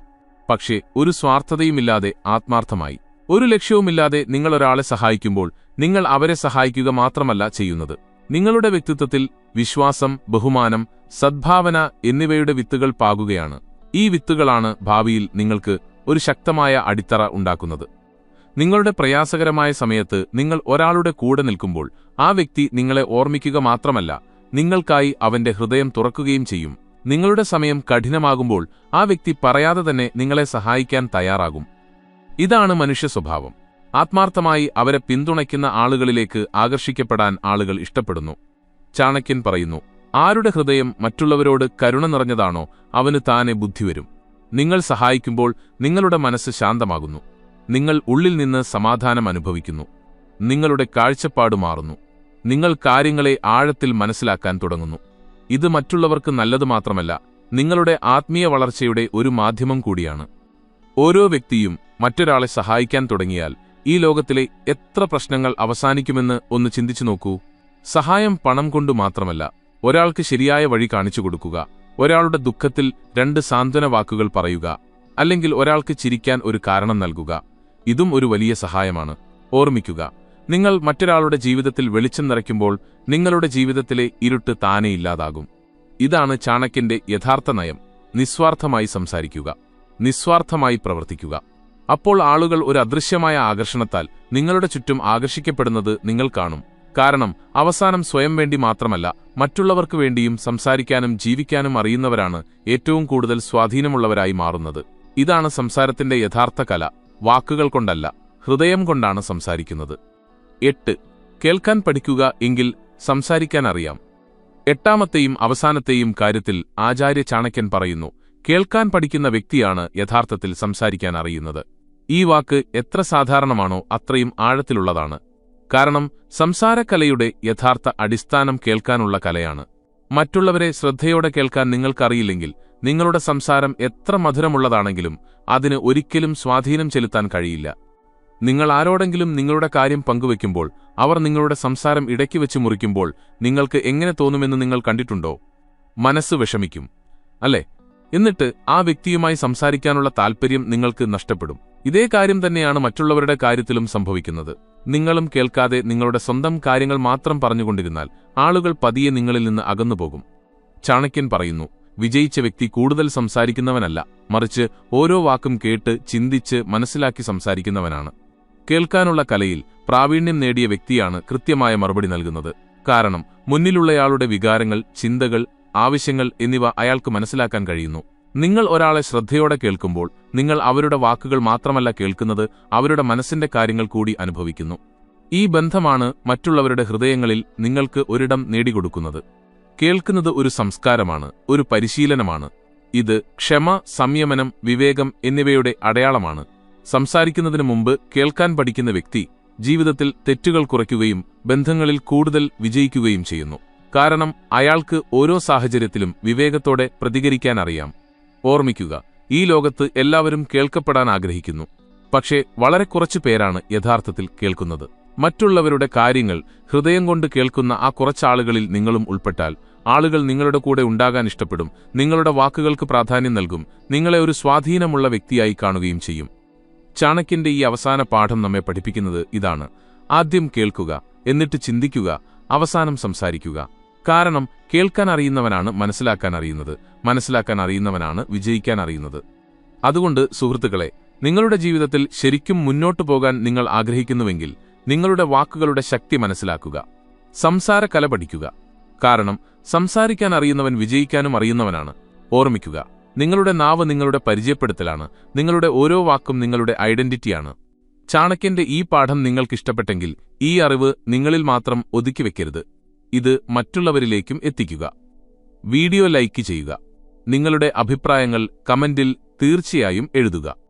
പക്ഷേ ഒരു സ്വാർത്ഥതയുമില്ലാതെ ആത്മാർത്ഥമായി ഒരു ലക്ഷ്യവുമില്ലാതെ നിങ്ങളൊരാളെ സഹായിക്കുമ്പോൾ നിങ്ങൾ അവരെ സഹായിക്കുക മാത്രമല്ല ചെയ്യുന്നത്. നിങ്ങളുടെ വ്യക്തിത്വത്തിൽ വിശ്വാസം ബഹുമാനം സദ്ഭാവന എന്നിവയുടെ വിത്തുകൾ പാകുകയാണ്. ഈ വിത്തുകളാണ് ഭാവിയിൽ നിങ്ങൾക്ക് ഒരു ശക്തമായ അടിത്തറ ഉണ്ടാക്കുന്നത്. നിങ്ങളുടെ പ്രയാസകരമായ സമയത്ത് നിങ്ങൾ ഒരാളുടെ കൂടെ നിൽക്കുമ്പോൾ ആ വ്യക്തി നിങ്ങളെ ഓർമ്മിക്കുക മാത്രമല്ല നിങ്ങൾക്കായി അവന്റെ ഹൃദയം തുറക്കുകയും ചെയ്യും. നിങ്ങളുടെ സമയം കഠിനമാകുമ്പോൾ ആ വ്യക്തി പറയാതെ തന്നെ നിങ്ങളെ സഹായിക്കാൻ തയ്യാറാകും. ഇതാണ് മനുഷ്യ സ്വഭാവം. ആത്മാർത്ഥമായി അവരെ പിന്തുണയ്ക്കുന്ന ആളുകളിലേക്ക് ആകർഷിക്കപ്പെടാൻ ആളുകൾ ഇഷ്ടപ്പെടുന്നു. ചാണക്യൻ പറയുന്നു ആരുടെ ഹൃദയം മറ്റുള്ളവരോട് കരുണ നിറഞ്ഞതാണോ അവന് താനെ ബുദ്ധി വരും. നിങ്ങൾ സഹായിക്കുമ്പോൾ നിങ്ങളുടെ മനസ്സ് ശാന്തമാകുന്നു. നിങ്ങൾ ഉള്ളിൽ നിന്ന് സമാധാനം അനുഭവിക്കുന്നു. നിങ്ങളുടെ കാഴ്ചപ്പാട് മാറുന്നു. നിങ്ങൾ കാര്യങ്ങളെ ആഴത്തിൽ മനസ്സിലാക്കാൻ തുടങ്ങുന്നു. ഇത് മറ്റുള്ളവർക്ക് നല്ലത് മാത്രമല്ല നിങ്ങളുടെ ആത്മീയ വളർച്ചയുടെ ഒരു മാധ്യമം കൂടിയാണ്. ഓരോ വ്യക്തിയും മറ്റൊരാളെ സഹായിക്കാൻ തുടങ്ങിയാൽ ഈ ലോകത്തിലെ എത്ര പ്രശ്നങ്ങൾ അവസാനിക്കുമെന്ന് ഒന്ന് ചിന്തിച്ചു നോക്കൂ. സഹായം പണം കൊണ്ടു മാത്രമല്ല ഒരാൾക്ക് ശരിയായ വഴി കാണിച്ചു കൊടുക്കുക ഒരാളുടെ ദുഃഖത്തിൽ രണ്ട് സാന്ത്വന വാക്കുകൾ പറയുക അല്ലെങ്കിൽ ഒരാൾക്ക് ചിരിക്കാൻ ഒരു കാരണം നൽകുക. ഇതും ഒരു വലിയ സഹായമാണ്. ഓർമ്മിക്കുക നിങ്ങൾ മറ്റൊരാളുടെ ജീവിതത്തിൽ വെളിച്ചം നിറയ്ക്കുമ്പോൾ നിങ്ങളുടെ ജീവിതത്തിലെ ഇരുട്ട് താനേ ഇല്ലാതാകും. ഇതാണ് ചാണക്യന്റെ യഥാർത്ഥ നയം. നിസ്വാർത്ഥമായി സംസാരിക്കുക നിസ്വാർത്ഥമായി പ്രവർത്തിക്കുക. അപ്പോൾ ആളുകൾ ഒരു അദൃശ്യമായ ആകർഷണത്താൽ നിങ്ങളുടെ ചുറ്റും ആകർഷിക്കപ്പെടുന്നത് നിങ്ങൾ കാണും. കാരണം അവസാനം സ്വയം വേണ്ടി മാത്രമല്ല മറ്റുള്ളവർക്ക് വേണ്ടിയും സംസാരിക്കാനും ജീവിക്കാനും അറിയുന്നവരാണ് ഏറ്റവും കൂടുതൽ സ്വാധീനമുള്ളവരായി മാറുന്നത്. ഇതാണ് സംസാരത്തിന്റെ യഥാർത്ഥ കല വാക്കുകൾ കൊണ്ടല്ല ഹൃദയം കൊണ്ടാണ് സംസാരിക്കുന്നത്. എട്ട്. കേൾക്കാൻ പഠിക്കുക എങ്കിൽ സംസാരിക്കാൻ അറിയാം. എട്ടാമത്തെയും അവസാനത്തെയും കാര്യത്തിൽ ആചാര്യ ചാണക്യൻ പറയുന്നു കേൾക്കാൻ പഠിക്കുന്ന വ്യക്തിയാണ് യഥാർത്ഥത്തിൽ സംസാരിക്കാൻ അറിയുന്നത്. ഈ വാക്ക് എത്ര സാധാരണമാണോ അത്രയും ആഴത്തിലുള്ളതാണ്. കാരണം സംസാരക്കലയുടെ യഥാർത്ഥ അടിസ്ഥാനം കേൾക്കാനുള്ള കലയാണ്. മറ്റുള്ളവരെ ശ്രദ്ധയോടെ കേൾക്കാൻ നിങ്ങൾക്കറിയില്ലെങ്കിൽ നിങ്ങളുടെ സംസാരം എത്ര മധുരമുള്ളതാണെങ്കിലും അതിന് ഒരിക്കലും സ്വാധീനം ചെലുത്താൻ കഴിയില്ല. നിങ്ങൾ ആരോടെങ്കിലും നിങ്ങളുടെ കാര്യം പങ്കുവെക്കുമ്പോൾ അവർ നിങ്ങളുടെ സംസാരം ഇടയ്ക്ക് വെച്ച് മുറിക്കുമ്പോൾ നിങ്ങൾക്ക് എങ്ങനെ തോന്നുമെന്ന് നിങ്ങൾ കണ്ടിട്ടുണ്ടോ? മനസ്സ് വിഷമിക്കും. അല്ലേ? എന്നിട്ട് ആ വ്യക്തിയുമായി സംസാരിക്കാനുള്ള താൽപ്പര്യം നിങ്ങൾക്ക് നഷ്ടപ്പെടും. ഇതേ കാര്യം തന്നെയാണ് മറ്റുള്ളവരുടെ കാര്യത്തിലും സംഭവിക്കുന്നത്. നിങ്ങളും കേൾക്കാതെ നിങ്ങളുടെ സ്വന്തം കാര്യങ്ങൾ മാത്രം പറഞ്ഞുകൊണ്ടിരുന്നാൽ ആളുകൾ പതിയെ നിങ്ങളിൽ നിന്ന് അകന്നുപോകും. ചാണക്യൻ പറയുന്നു വിജയിച്ച വ്യക്തി കൂടുതൽ സംസാരിക്കുന്നവനല്ല മറിച്ച് ഓരോ വാക്കും കേട്ട് ചിന്തിച്ച് മനസ്സിലാക്കി സംസാരിക്കുന്നവനാണ്. കേൾക്കാനുള്ള കലയിൽ പ്രാവീണ്യം നേടിയ വ്യക്തിയാണ് കൃത്യമായ മറുപടി നൽകുന്നത്. കാരണം മുന്നിലുള്ളയാളുടെ വികാരങ്ങൾ ചിന്തകൾ ആവശ്യങ്ങൾ എന്നിവ അയാൾക്ക് മനസ്സിലാക്കാൻ കഴിയുന്നു. നിങ്ങൾ ഒരാളെ ശ്രദ്ധയോടെ കേൾക്കുമ്പോൾ നിങ്ങൾ അവരുടെ വാക്കുകൾ മാത്രമല്ല കേൾക്കുന്നത് അവരുടെ മനസ്സിന്റെ കാര്യങ്ങൾ കൂടി അനുഭവിക്കുന്നു. ഈ ബന്ധമാണ് മറ്റുള്ളവരുടെ ഹൃദയങ്ങളിൽ നിങ്ങൾക്ക് ഒരിടം നേടിക്കൊടുക്കുന്നത്. കേൾക്കുന്നത് ഒരു സംസ്കാരമാണ് ഒരു പരിശീലനമാണ്. ഇത് ക്ഷമ സംയമനം വിവേകം എന്നിവയുടെ അടയാളമാണ്. സംസാരിക്കുന്നതിനു മുമ്പ് കേൾക്കാൻ പഠിക്കുന്ന വ്യക്തി ജീവിതത്തിൽ തെറ്റുകൾ കുറയ്ക്കുകയും ബന്ധങ്ങളിൽ കൂടുതൽ വിജയിക്കുകയും ചെയ്യുന്നു. കാരണം അയാൾക്ക് ഓരോ സാഹചര്യത്തിലും വിവേകത്തോടെ പ്രതികരിക്കാൻ അറിയാം ഓർമ്മിക്കുക ഈ ലോകത്ത് എല്ലാവരും കേൾക്കപ്പെടാൻ ആഗ്രഹിക്കുന്നു. പക്ഷേ വളരെ കുറച്ചു പേരാണ് യഥാർത്ഥത്തിൽ കേൾക്കുന്നത്. മറ്റുള്ളവരുടെ കാര്യങ്ങൾ ഹൃദയം കൊണ്ട് കേൾക്കുന്ന ആ കുറച്ചാളുകളിൽ നിങ്ങളും ഉൾപ്പെട്ടാൽ ആളുകൾ നിങ്ങളുടെ കൂടെ ഉണ്ടാകാൻ ഇഷ്ടപ്പെടും നിങ്ങളുടെ വാക്കുകൾക്ക് പ്രാധാന്യം നൽകും നിങ്ങളെ ഒരു സ്വാധീനമുള്ള വ്യക്തിയായി കാണുകയും ചെയ്യും. ചാണക്യന്റെ ഈ അവസാന പാഠം നമ്മെ പഠിപ്പിക്കുന്നത് ഇതാണ്. ആദ്യം കേൾക്കുക എന്നിട്ട് ചിന്തിക്കുക അവസാനം സംസാരിക്കുക. കാരണം കേൾക്കാൻ അറിയുന്നവനാണ് മനസ്സിലാക്കാൻ അറിയുന്നത്. മനസ്സിലാക്കാൻ അറിയുന്നവനാണ് വിജയിക്കാൻ അറിയുന്നത്. അതുകൊണ്ട് സുഹൃത്തുക്കളെ നിങ്ങളുടെ ജീവിതത്തിൽ ശരിക്കും മുന്നോട്ടു പോകാൻ നിങ്ങൾ ആഗ്രഹിക്കുന്നുവെങ്കിൽ നിങ്ങളുടെ വാക്കുകളുടെ ശക്തി മനസ്സിലാക്കുക. സംസാര കല പഠിക്കുക. കാരണം സംസാരിക്കാൻ അറിയുന്നവൻ വിജയിക്കാനും അറിയുന്നവനാണ്. ഓർമ്മിക്കുക നിങ്ങളുടെ നാവ് നിങ്ങളുടെ പരിചയപ്പെടുത്തലാണ്. നിങ്ങളുടെ ഓരോ വാക്കും നിങ്ങളുടെ ഐഡന്റിറ്റിയാണ്. ചാണക്യന്റെ ഈ പാഠം നിങ്ങൾക്കിഷ്ടപ്പെട്ടെങ്കിൽ ഈ അറിവ് നിങ്ങളിൽ മാത്രം ഒതുക്കി ഒതുക്കിവെക്കരുത് ഇത് മറ്റുള്ളവരിലേക്കും എത്തിക്കുക. വീഡിയോ ലൈക്ക് ചെയ്യുക. നിങ്ങളുടെ അഭിപ്രായങ്ങൾ കമന്റിൽ തീർച്ചയായും എഴുതുക.